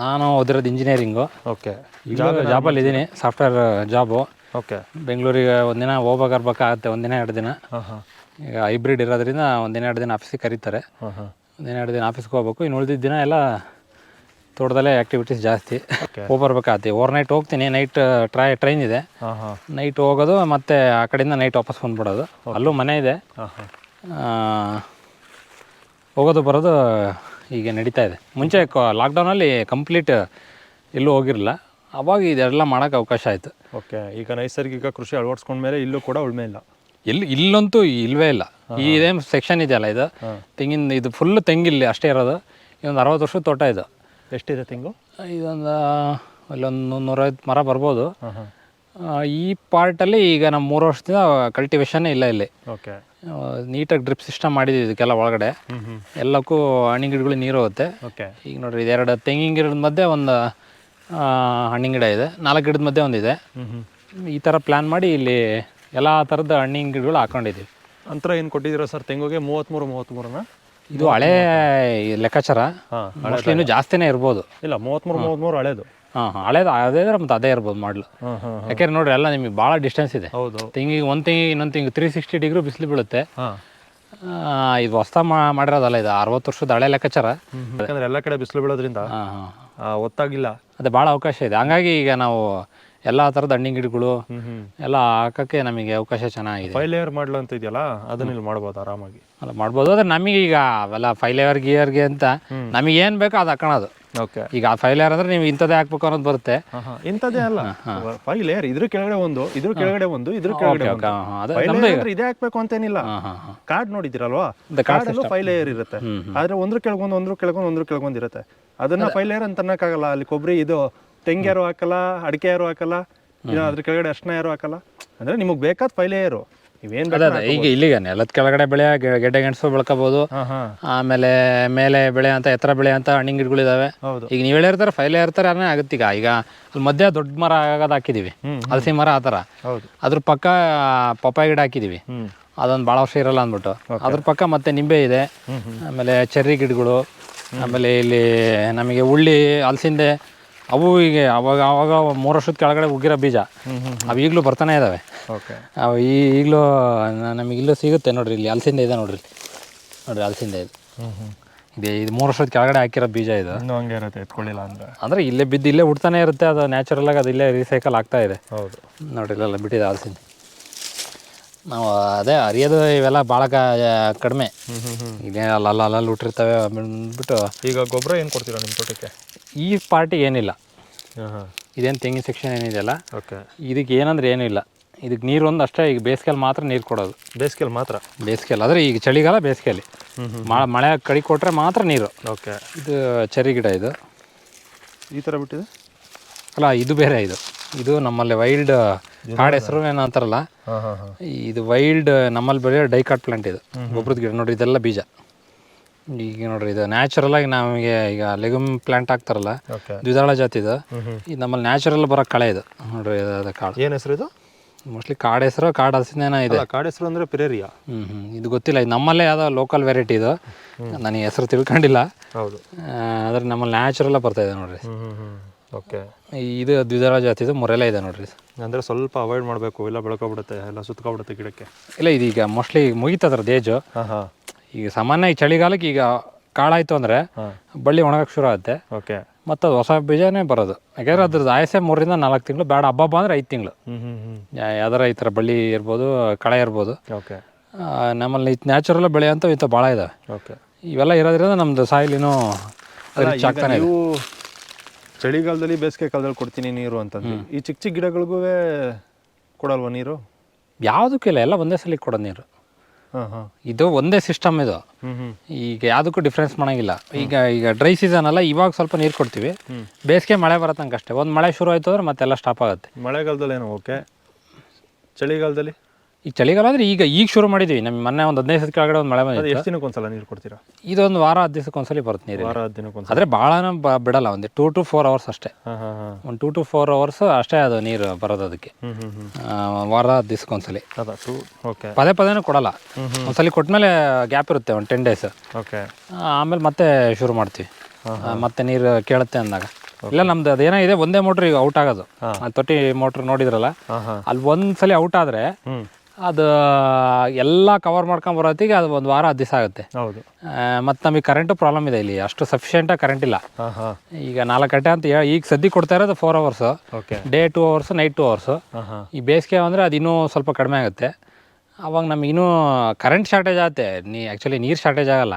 ನಾನು ಓದಿರೋದು ಇಂಜಿನಿಯರಿಂಗು ಓಕೆ ಈಗ ಜಾಬಲ್ಲಿ ಇದ್ದೀನಿ ಸಾಫ್ಟ್ವೇರ್ ಜಾಬು ಓಕೆ ಬೆಂಗಳೂರಿಗೆ ಒಂದಿನ ಹೋಗ್ಬೇಕಾಗತ್ತೆ ಒಂದಿನ ಎರಡು ದಿನ. ಹಾಂ ಈಗ ಹೈಬ್ರಿಡ್ ಇರೋದ್ರಿಂದ ಒಂದಿನ ಎರಡು ದಿನ ಆಫೀಸಿಗೆ ಕರೀತಾರೆ. ಹಾಂ ಒಂದಿನ ಎರಡು ದಿನ ಆಫೀಸ್ಗೆ ಹೋಗ್ಬೇಕು. ಇನ್ನು ಉಳಿದಿದ್ದ ದಿನ ಎಲ್ಲ ತೋಟದಲ್ಲೇ ಆ್ಯಕ್ಟಿವಿಟೀಸ್ ಜಾಸ್ತಿ. ಹೋಗ್ಬರ್ಬೇಕಾಗತ್ತೆ ಓವರ್ ನೈಟ್ ಹೋಗ್ತೀನಿ. ನೈಟ್ ಟ್ರೈ ಟ್ರೈನ್ ಇದೆ. ನೈಟ್ ಹೋಗೋದು ಮತ್ತು ಆ ಕಡೆಯಿಂದ ನೈಟ್ ವಾಪಸ್ ಬಂದ್ಬಿಡೋದು. ಅಲ್ಲೂ ಮನೆ ಇದೆ. ಹೋಗೋದು ಬರೋದು ಈಗ ನಡೀತಾ ಇದೆ. ಮುಂಚೆ ಲಾಕ್ಡೌನಲ್ಲಿ ಕಂಪ್ಲೀಟ್ ಎಲ್ಲೂ ಹೋಗಿರಲಿಲ್ಲ. ಅವಾಗ ಇದೆಲ್ಲ ಮಾಡೋಕ್ಕೆ ಅವಕಾಶ ಆಯಿತು. ಓಕೆ ಈಗ ನೈಸರ್ಗಿಕ ಕೃಷಿ ಅಳವಡಿಸ್ಕೊಂಡ್ಮೇಲೆ ಇಲ್ಲೂ ಕೂಡ ಉಳ್ಮೆ ಇಲ್ಲ. ಎಲ್ಲಿ ಇಲ್ಲಂತೂ ಇಲ್ವೇ ಇಲ್ಲ. ಈ ಇದೇನು ಸೆಕ್ಷನ್ ಇದೆಯಲ್ಲ ಇದು? ತೆಂಗಿನ ಇದು ಫುಲ್ ತೆಂಗಿಲ್ಲಿ ಅಷ್ಟೇ ಇರೋದು. ಇದೊಂದು ಅರವತ್ತು ವರ್ಷದ ತೋಟ ಇದು. ಎಷ್ಟಿದೆ ತೆಂಗು? ಇದೊಂದು ಇಲ್ಲೊಂದು ನೂರೈವತ್ತು ಮರ ಬರ್ಬೋದು. ಈ ಪಾರ್ಟಲ್ಲಿ ಈಗ ನಮ್ಮ ಮೂರು ವರ್ಷದಿಂದ ಕಲ್ಟಿವೇಶನ್ನೇ ಇಲ್ಲ ಇಲ್ಲಿ. ಓಕೆ. ನೀಟಾಗಿ ಡ್ರಿಪ್ ಸಿಸ್ಟಮ್ ಮಾಡಿದ್ದೀವಿ ಇದಕ್ಕೆಲ್ಲ ಒಳಗಡೆ. ಎಲ್ಲಕ್ಕೂ ಹಣ್ಣಿನ ಗಿಡಗಳು ನೀರು ಹೋಗುತ್ತೆ. ಓಕೆ. ಈಗ ನೋಡ್ರಿ ಎರಡು ತೆಂಗಿನ ಗಿಡದ ಮಧ್ಯೆ ಒಂದು ಹಣ್ಣಿನ ಗಿಡ ಇದೆ. ನಾಲ್ಕು ಗಿಡದ ಮಧ್ಯೆ ಒಂದಿದೆ ಈ ಥರ ಪ್ಲ್ಯಾನ್ ಮಾಡಿ ಇಲ್ಲಿ ಎಲ್ಲ ಥರದ ಹಣ್ಣಿನ ಗಿಡಗಳು ಹಾಕೊಂಡಿದ್ದೀವಿ. ಅಂತರ ಏನು ಕೊಟ್ಟಿದ್ದೀರಾ ಸರ್? ತೆಂಗುಗೆ ಮೂವತ್ತ್ಮೂರು ಮೂವತ್ತ್ಮೂರನ ಇದು ಹಳೆ ಲೆಕ್ಕಾಚಾರ. ಹಾಂ ಮೋಸ್ಟ್ಲಿ ಇನ್ನೂ ಜಾಸ್ತಿನೇ ಇರ್ಬೋದು. ಇಲ್ಲ ಮೂವತ್ತ್ಮೂರು ಮೂವತ್ತ್ಮೂರು ಹಳೇದು. ಹಾಂ ಹಾಂ. ಹಳೇದು ಅದೇ ಇದ್ರೆ ಮತ್ತೆ ಅದೇ ಇರ್ಬೋದು ಮಾಡಲು ಹಾಂ ಹಾಂ ಯಾಕೆಂದ್ರೆ ನೋಡ್ರಿ ಎಲ್ಲ ನಿಮಗೆ ಭಾಳ ಡಿಸ್ಟೆನ್ಸ್ ಇದೆ. ಹೌದು ಒಂದ್ ಒಂದು ಇನ್ನೊಂದ್ ಇನ್ನೊಂದು ತೆಂಗಿಗೆ ತ್ರೀ ಸಿಕ್ಸ್ಟಿ ಡಿಗ್ರಿ ಬಿಸಿಲು ಬೀಳುತ್ತೆ. ಹಾಂ. ಆ, ಇದು ಹೊಸ ಮಾಡಿರೋದಲ್ಲ ಇದು ಅರವತ್ತು ವರ್ಷದ ಹಳೆ ಲೆಕ್ಕಾಚಾರ. ಯಾಕಂದ್ರೆ ಎಲ್ಲ ಕಡೆ ಬಿಸಿಲು ಬೀಳೋದ್ರಿಂದ ಹಾಂ ಹಾಂ. ಆ, ಒತ್ತಾಗಿಲ್ಲ. ಅದೇ ಭಾಳ ಅವಕಾಶ ಇದೆ. ಹಂಗಾಗಿ ಈಗ ನಾವು ಎಲ್ಲ ತರದ ಹಣ್ಣಿನ ಗಿಡಗಳು ಎಲ್ಲ ಹಾಕಕ್ಕೆ ನಮಗೆ ಅವಕಾಶ ಚೆನ್ನಾಗಿದೆ. ಫೈವ್ ಲೇಯರ್ ಮಾಡಲು ಅಂತ ಇದೆಯಲ್ಲ ಅದನ್ನ ಇಲ್ಲಿ ಮಾಡ್ಬೋದು ಆರಾಮಾಗಿ. ಅಲ್ಲ ಮಾಡ್ಬೋದು. ಆದರೆ ನಮಗೆ ಈಗ ಅವೆಲ್ಲ ಫೈವ್ ಲೇಯರ್ ಗಿಯರ್ಗೆ ಅಂತ ನಮಗೆ ಏನು ಬೇಕೋ ಅದು ಹಾಕೋಣದು ಓಕೆ ಈಗ ಆ ಫೈವ್ ಲೇಯರ್ ಅಂದ್ರೆ ನೀವು ಇಂಥದ್ದೇ ಹಾಕ್ಬೇಕು ಅನ್ನೋದು ಬರುತ್ತೆ. ಇಂಥದ್ದೇ ಅಲ್ಲ. ಫೈಲ್ ಲೇಯರ್ ಇದ್ರ ಕೆಳಗಡೆ ಒಂದು ಇದ್ರ ಕೆಳಗಡೆ ಒಂದು ಇದ್ರ ಕೆಳಗಡೆ ಒಂದು. ಇದೇ ಹಾಕ್ಬೇಕು ಅಂತೇನಿಲ್ಲ. ಕಾರ್ಡ್ ನೋಡಿದಿರಲ್ವಾ ಕಾರ್ಡ್ ಅಲ್ಲೂ ಫೈಲ್ ಫೈವ್ ಲೇಯರ್ ಇರುತ್ತೆ. ಆದ್ರೆ ಒಂದ್ರ ಕೆಳಗೊಂದು ಒಂದ್ರ ಕೆಳಗೊಂದು ಒಂದ್ರ ಕೆಳಗೊಂದು ಇರುತ್ತೆ. ಅದನ್ನ ಫೈಲ್ ಲೇಯರ್ ಅಂತ ಅನ್ನಕ್ಕಾಗಲ್ಲ. ಅಲ್ಲಿ ಕೊಬ್ಬರಿ ಇದು ತೆಂಗ್ಯಾರು ಹಾಕಲ್ಲ ಅಡಿಕೆ ಯಾರು ಹಾಕಲ್ಲ ಅದ್ರ ಕೆಳಗಡೆ ಅರ್ಶನ ಯಾರು ಹಾಕಲ್ಲ. ಅಂದ್ರೆ ನಿಮಗೆ ಬೇಕಾದ ಫೈಲ್ ಲೇಯರು ನೀವೇನ್ ಅದೇ ಅದೇ ಈಗ ಇಲ್ಲಿಗೆ ನೆಲದ ಕೆಳಗಡೆ ಬೆಳೆ ಗೆ- ಗೆಡ್ಡೆ ಗೆಣಸು ಬೆಳ್ಕೋಬಹುದು ಹಾ ಹಾ. ಆಮೇಲೆ ಮೇಲೆ ಬೆಳೆ ಅಂತ ಎತ್ತರ ಬೆಳೆ ಅಂತ ಹಣ್ಣಿನ ಗಿಡಗಳಿದಾವೆ. ಹೌದು. ಈಗ ನೀವು ಹೇಳಿರ್ತಾರೆ ಫೈಲ್ ಇರ್ತಾರೆ ಅನ್ನೇ ಆಗುತ್ತೆ. ಈಗ ಈಗ ಅಲ್ಲಿ ಮಧ್ಯ ದೊಡ್ಡ ಮರ ಆಗೋದು ಹಾಕಿದೀವಿ. ಹ್ಮ್. ಹಲಸಿ ಮರ ಆ ಥರ. ಹೌದು. ಅದ್ರ ಪಕ್ಕ ಪಪ್ಪಾಯ ಗಿಡ ಹಾಕಿದೀವಿ. ಹ್ಮ್. ಅದೊಂದು ಭಾಳ ವರ್ಷ ಇರಲ್ಲ ಅಂದ್ಬಿಟ್ಟು. ಅದ್ರ ಪಕ್ಕ ಮತ್ತೆ ನಿಂಬೆ ಇದೆ. ಆಮೇಲೆ ಚೆರ್ರಿ ಗಿಡಗಳು. ಆಮೇಲೆ ಇಲ್ಲಿ ನಮಗೆ ಉಳ್ಳಿ ಹಲಸಿಂದೆ ಅವು ಈಗ ಅವಾಗ ಅವಾಗ ಮೂರು ವರ್ಷದ ಕೆಳಗಡೆ ಉಗ್ಗಿರೋ ಬೀಜ. ಹ್ಮ್ ಹ್ಮ್ ಅವು ಈಗಲೂ ಬರ್ತಾನೆ ಇದ್ದಾವೆ ಓಕೆ. ಅವು ಈ ಈಗಲೂ ನಮಗೆ ಇಲ್ಲೂ ಸಿಗುತ್ತೆ ನೋಡ್ರಿ ಇಲ್ಲಿ ಅಲಸಿಂದ ಇದೆ ನೋಡ್ರಿ ನೋಡ್ರಿ ಅಲಸಿಂದ ಇದೆ. ಇದೆ ಇದು ಮೂರು ವರ್ಷದ ಕೆಳಗಡೆ ಹಾಕಿರೋ ಬೀಜ ಇದು. ಹಂಗೆ ಇರುತ್ತೆ ಎತ್ಕೊಳ್ಳಿಲ್ಲ ಅಂದ್ರೆ. ಅಂದರೆ ಇಲ್ಲೇ ಬಿದ್ದು ಇಲ್ಲೇ ಹುಡ್ತಾನೆ ಇರುತ್ತೆ ಅದು ನ್ಯಾಚುರಲ್ ಆಗಿ ಅದು ಇಲ್ಲೇ ರೀಸೈಕಲ್ ಆಗ್ತಾ ಇದೆ. ಹೌದು. ನೋಡ್ರಿ ಇಲ್ಲೆಲ್ಲ ಬಿಟ್ಟಿದೆ ಅಲಸಿಂದ. ನಾವು ಅದೇ ಅರಿಯೋದು ಇವೆಲ್ಲ ಭಾಳ ಕಡಿಮೆ. ಹ್ಮ್ ಹ್ಮ್ ಹ್ಮ್. ಇದೇ ಅಲ್ಲ ಅಲ್ಲ ಅಲ್ಲಲ್ಲಿ ಹುಟ್ಟಿರ್ತವೆ ಬಿಟ್ಟು ಈಗ ಗೊಬ್ಬರ ಏನು ಕೊಡ್ತೀರಾ ನಿಮ್ಮ ತೋಟಕ್ಕೆ? ಈ ಪಾರ್ಟಿ ಏನಿಲ್ಲ. ಇದೇನು ತೆಂಗಿನ ಸೆಕ್ಷನ್ ಏನಿದೆಯಲ್ಲ? ಓಕೆ ಇದಕ್ಕೆ ಏನಂದ್ರೆ ಏನೂ ಇಲ್ಲ. ಇದಕ್ಕೆ ನೀರು ಒಂದು ಅಷ್ಟೇ ಈಗ ಬೇಸಿಗೆಯಲ್ಲಿ ಮಾತ್ರ ನೀರು ಕೊಡೋದು. ಬೇಸಿಗೆಲ್ ಮಾತ್ರ? ಬೇಸಿಗೆಯಲ್ಲಿ ಆದರೆ ಈಗ ಚಳಿಗಾಲ ಬೇಸಿಗೆಯಲ್ಲಿ ಮಳೆ ಕಡಿ ಕೊಟ್ಟರೆ ಮಾತ್ರ ನೀರು. ಓಕೆ ಇದು ಚೆರಿ ಗಿಡ ಇದು. ಈ ಥರ ಬಿಟ್ಟಿದೆ? ಅಲ್ಲ ಇದು ಬೇರೆ ಇದು. ಇದು ನಮ್ಮಲ್ಲಿ ವೈಲ್ಡ್ ಕಾಡು ಹೆಸರು ಏನೋ ಅಂತಾರಲ್ಲ. ಇದು ವೈಲ್ಡ್ ನಮ್ಮಲ್ಲಿ ಬೆಳೆಯೋ ಡೈಕಾಟ್ ಪ್ಲಾಂಟ್ ಇದು. ಗೊಬ್ಬರದ ಗಿಡ ನೋಡಿ ಇದೆಲ್ಲ ಬೀಜ. ಈಗ ನೋಡ್ರಿ ಇದು ನ್ಯಾಚುರಲ್ ಆಗಿ ನಮಗೆ ಈಗ ಲೆಗುಮ್ ಪ್ಲಾಂಟ್ ಹಾಕ್ತಾರಲ್ಲ ಓಕೆ ದ್ವಿದಳ ಜಾತಿ ಇದು. ಇದು ನಮ್ಮಲ್ಲಿ ನ್ಯಾಚುರಲ್ ಬರೋ ಕಳೆ ಇದು. ನೋಡ್ರಿ ಇದು ಅದು ಕಾಳು. ಏನು ಹೆಸರು ಇದು? ಮೋಸ್ಟ್ಲಿ ಕಾಡು ಹೆಸರು ಕಾಡು ಹಸಿನೇನ ಇದೆ. ಕಾಡ ಹೆಸರು ಅಂದ್ರೆ ಪಿರೇರಿಯಾ. ಹ್ಮ್ ಹ್ಮ್. ಇದು ಗೊತ್ತಿಲ್ಲ ಇದು ನಮ್ಮಲ್ಲೇ ಯಾವುದೋ ಲೋಕಲ್ ವೆರೈಟಿ ಇದು. ನನಗೆ ಹೆಸರು ತಿಳ್ಕೊಂಡಿಲ್ಲ. ಹೌದು. ಆದ್ರೆ ನಮ್ಮಲ್ಲಿ ನ್ಯಾಚುರಲ್ ಬರ್ತಾ ಇದೆ ನೋಡ್ರಿ. ಹ್ಮ್ ಹ್ಮ್ ಹ್ಮ್. ಓಕೆ ಇದು ದ್ವಿದಳ ಜಾತಿದು ಮೊರೆಲ್ಲ ಇದೆ ನೋಡ್ರಿ. ಅಂದರೆ ಸ್ವಲ್ಪ ಅವಾಯ್ಡ್ ಮಾಡಬೇಕು ಇಲ್ಲ ಬೆಳ್ಕೊಬಿಡುತ್ತೆ ಎಲ್ಲ ಸುತ್ಕೊಬಿಡುತ್ತೆ ಗಿಡಕ್ಕೆ. ಇಲ್ಲ ಇದೀಗ ಈಗ ಮೋಸ್ಟ್ಲಿ ಮುಗಿತದ್ರ ದೇಜು ಹಾಂ ಹಾಂ. ಈಗ ಸಾಮಾನ್ಯ ಈ ಚಳಿಗಾಲಕ್ಕೆ ಈಗ ಕಾಳಾಯ್ತು ಅಂದ್ರೆ ಬಳ್ಳಿ ಒಣಗಕ್ಕೆ ಶುರು ಆಗುತ್ತೆ. ಓಕೆ. ಮತ್ತು ಅದು ಹೊಸ ಬೀಜನೇ ಬರೋದು. ಯಾಕಂದ್ರೆ ಅದ್ರದ್ದು ಆಯಸೆ ಮೂರರಿಂದ ನಾಲ್ಕು ತಿಂಗಳು ಬೇಡ ಹಬ್ಬ ಅಂದ್ರೆ ಅಂದರೆ ಐದು ತಿಂಗಳು. ಯಾವ್ದಾರ ಈ ಥರ ಬಳ್ಳಿ ಇರ್ಬೋದು ಕಳೆ ಇರ್ಬೋದು. ಓಕೆ. ನಮ್ಮಲ್ಲಿ ನ್ಯಾಚುರಲ್ ಬೆಳೆ ಅಂತ ಇಂಥ ಭಾಳ ಇದೆ. ಓಕೆ. ಇವೆಲ್ಲ ಇರೋದ್ರಿಂದ ನಮ್ದು ಸಾಯಿಲಿನೂ ರಿಚ್ ಆಗ್ತಾನೆ ಇದೆ. ಚಳಿಗಾಲದಲ್ಲಿ ಬೇಸಿಗೆ ಕಾಲದಲ್ಲಿ ಕೊಡ್ತೀನಿ ನೀರು ಅಂತಂದ್ರೆ ಈ ಚಿಕ್ಕ ಚಿಕ್ಕ ಗಿಡಗಳಿಗೂ ಕೊಡಲ್ವಾ ನೀರು? ಯಾವುದಕ್ಕೂ ಇಲ್ಲ ಎಲ್ಲ ಒಂದೇ ಸಲ ಕೊಡೋ ನೀರು. ಇದು ಒಂದೇ ಸಿಸ್ಟಮ್ ಇದು. ಈಗ ಯಾವುದಕ್ಕೂ ಡಿಫ್ರೆನ್ಸ್ ಮಾಡಂಗಿಲ್ಲ. ಈಗ ಈಗ ಡ್ರೈ ಸೀಸನ್ ಅಲ್ಲ ಇವಾಗ ಸ್ವಲ್ಪ ನೀರು ಕೊಡ್ತೀವಿ. ಬೇಸಿಗೆ ಮಳೆ ಬರೋ ತನಕ ಅಷ್ಟೇ. ಒಂದು ಮಳೆ ಶುರು ಆಯ್ತು ಅಂದ್ರೆ ಮತ್ತೆಲ್ಲ ಸ್ಟಾಪ್ ಆಗುತ್ತೆ. ಮಳೆಗಾಲದಲ್ಲಿ ಏನು ಓಕೆ ಚಳಿಗಾಲದಲ್ಲಿ? ಈಗ ಚಳಿಗಾಲ ಅಂದರೆ ಈಗ ಈಗ ಶುರು ಮಾಡಿದೀವಿ. ನಮ್ಮ ಮೊನ್ನೆ ಒಂದು ಹದಿನೈದು ದಿವಸ ಕೆಳಗಡೆ ಒಂದು ಮಳೆ ಅದು ಬಂದಿತ್ತು ಎಷ್ಟು ದಿನಕ್ಕೆ ಒಂದ್ಸಲ ನೀರು ಕೊಡ್ತೀರಾ? ಇದೊಂದು ವಾರ ಹತ್ತು ಒಂದ್ಸಲಿ ಬರುತ್ತೆ ನೀರು ವಾರ ಹತ್ತು ದಿನಕ್ಕೆ ಒಂದ್ಸಲ ಆದರೆ ಭಾಳನ ಬ ಬಿಡಲ್ಲ ಒಂದು ಟೂ ಟು ಫೋರ್ ಅವರ್ಸ್ ಅಷ್ಟೇ. ಹಾಂ ಹಾಂ ಹಾಂ. ಒಂದು ಟೂ ಟು ಫೋರ್ ಅವರ್ಸ್ ಅಷ್ಟೇ ಅದು ನೀರು ಬರೋದು ಅದಕ್ಕೆ. ಹ್ಞೂ ಹ್ಞೂ ಹ್ಞೂ ಆ, ವಾರ ಹತ್ತು ದಿವ್ಸಕ್ಕೆ ಒಂದ್ಸಲಿ ಅದ ಟೂ ಓಕೆ ಪದೇ ಪದೇನೂ ಕೊಡಲ್ಲ. ಒಂದ್ಸಲಿ ಕೊಟ್ಟಮೇಲೆ ಗ್ಯಾಪ್ ಇರುತ್ತೆ ಒಂದು ಟೆನ್ ಡೇಸ್ ಓಕೆ ಆಮೇಲೆ ಮತ್ತೆ ಶುರು ಮಾಡ್ತೀವಿ. ಆ, ಮತ್ತೆ ನೀರು ಕೇಳುತ್ತೆ ಅಂದಾಗ. ಇಲ್ಲ ನಮ್ದು ಇದೆ ಒಂದೇ ಮೋಟ್ರ್ ಈಗ ಔಟ್ ಆಗೋದು. ಅಲ್ಲಿ ತೊಟ್ಟಿ ಮೋಟ್ರ್ ನೋಡಿದ್ರಲ್ಲ? ಹಾಂ ಹಾಂ. ಅಲ್ಲಿ ಒಂದ್ಸಲಿ ಔಟ್ ಆದ್ರೆ ಹ್ಞೂ ಅದು ಎಲ್ಲ ಕವರ್ ಮಾಡ್ಕೊಂಡು ಬರೋತ್ತಿಗೆ ಅದು ಒಂದು ವಾರ ಹತ್ತು ದಿವಸ ಆಗುತ್ತೆ. ಹೌದು. ಮತ್ತು ನಮಗೆ ಕರೆಂಟು ಪ್ರಾಬ್ಲಮ್ ಇದೆ ಇಲ್ಲಿ. ಅಷ್ಟು ಸಫಿಷಿಯೆಂಟಾಗಿ ಕರೆಂಟ್ ಇಲ್ಲ. ಹಾಂ ಹಾಂ. ಈಗ ನಾಲ್ಕು ಗಂಟೆ ಅಂತ ಈಗ ಸದ್ಯ ಕೊಡ್ತಾ ಇರೋದು four hours okay day two hours night two hours ಈ ಬೇಸಿಗೆ ಅಂದರೆ ಅದು ಇನ್ನೂ ಸ್ವಲ್ಪ ಕಡಿಮೆ ಆಗುತ್ತೆ. ಅವಾಗ ನಮ್ಗೆ ಇನ್ನೂ ಕರೆಂಟ್ ಶಾರ್ಟೇಜ್ ಆಗುತ್ತೆ ನೀ ಆ್ಯಕ್ಚುಲಿ ನೀರು ಶಾರ್ಟೇಜ್ ಆಗಲ್ಲ.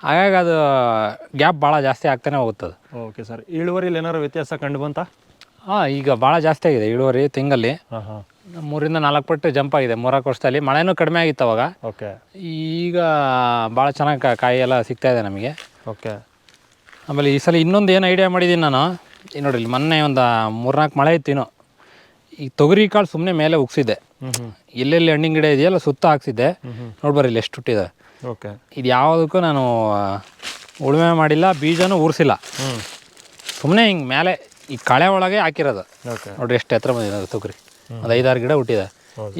ಹಾಗಾಗಿ ಅದು ಗ್ಯಾಪ್ ಭಾಳ ಜಾಸ್ತಿ ಆಗ್ತಾನೆ ಹೋಗುತ್ತದೆ. ಓಕೆ ಸರ್ ಇಳುವರಿಲಿ ಏನಾದ್ರು ವ್ಯತ್ಯಾಸ ಕಂಡು ಬಂತ? ಹಾಂ ಈಗ ಭಾಳ ಜಾಸ್ತಿ ಆಗಿದೆ ಇಳುವರಿ ತಿಂಗಲ್ಲಿ ಹಾಂ ಹಾಂ. ಮೂರಿಂದ ನಾಲ್ಕು ಪಟ್ಟು ಜಂಪ್ ಆಗಿದೆ ಮೂರಕ್ಕೆ ವರ್ಷದಲ್ಲಿ ಮಳೆನೂ ಕಡಿಮೆ ಆಗಿತ್ತು ಅವಾಗ. ಓಕೆ. ಈಗ ಭಾಳ ಚೆನ್ನಾಗಿ ಕಾಯಿ ಎಲ್ಲ ಸಿಗ್ತಾ ಇದೆ ನಮಗೆ. ಓಕೆ. ಆಮೇಲೆ ಈ ಸಲ ಇನ್ನೊಂದು ಏನು ಐಡಿಯಾ ಮಾಡಿದ್ದೀನಿ ನಾನು ಈ ನೋಡಿ ಇಲ್ಲಿ ಮೊನ್ನೆ ಒಂದು ಮೂರ್ನಾಲ್ಕು ಮಳೆ ಇತ್ತು ಇನ್ನು. ಈ ತೊಗರಿ ಕಾಳು ಸುಮ್ಮನೆ ಮೇಲೆ ಉಗ್ಸಿದ್ದೆ. ಎಲ್ಲೆಲ್ಲಿ ಹಣ್ಣಿನ ಗಿಡ ಇದೆಯಲ್ಲ ಸುತ್ತ ಹಾಕ್ಸಿದ್ದೆ. ನೋಡ್ಬರ್ರಿ ಇಲ್ಲಿ ಎಷ್ಟು ಹುಟ್ಟಿದೆ. ಓಕೆ. ಇದು ಯಾವುದಕ್ಕೂ ನಾನು ಉಳುಮೆ ಮಾಡಿಲ್ಲ ಬೀಜನೂ ಊರಿಸಿಲ್ಲ ಹ್ಞೂ ಸುಮ್ಮನೆ ಹಿಂಗೆ ಮೇಲೆ ಈ ಕಳೆ ಒಳಗೆ ಹಾಕಿರೋದು. ನೋಡ್ರಿ ಎಷ್ಟು ಎತ್ತರ ಬಂದಿದೆ ತೊಗರಿ. ಒಂದು ಐದಾರು ಗಿಡ ಹುಟ್ಟಿದೆ.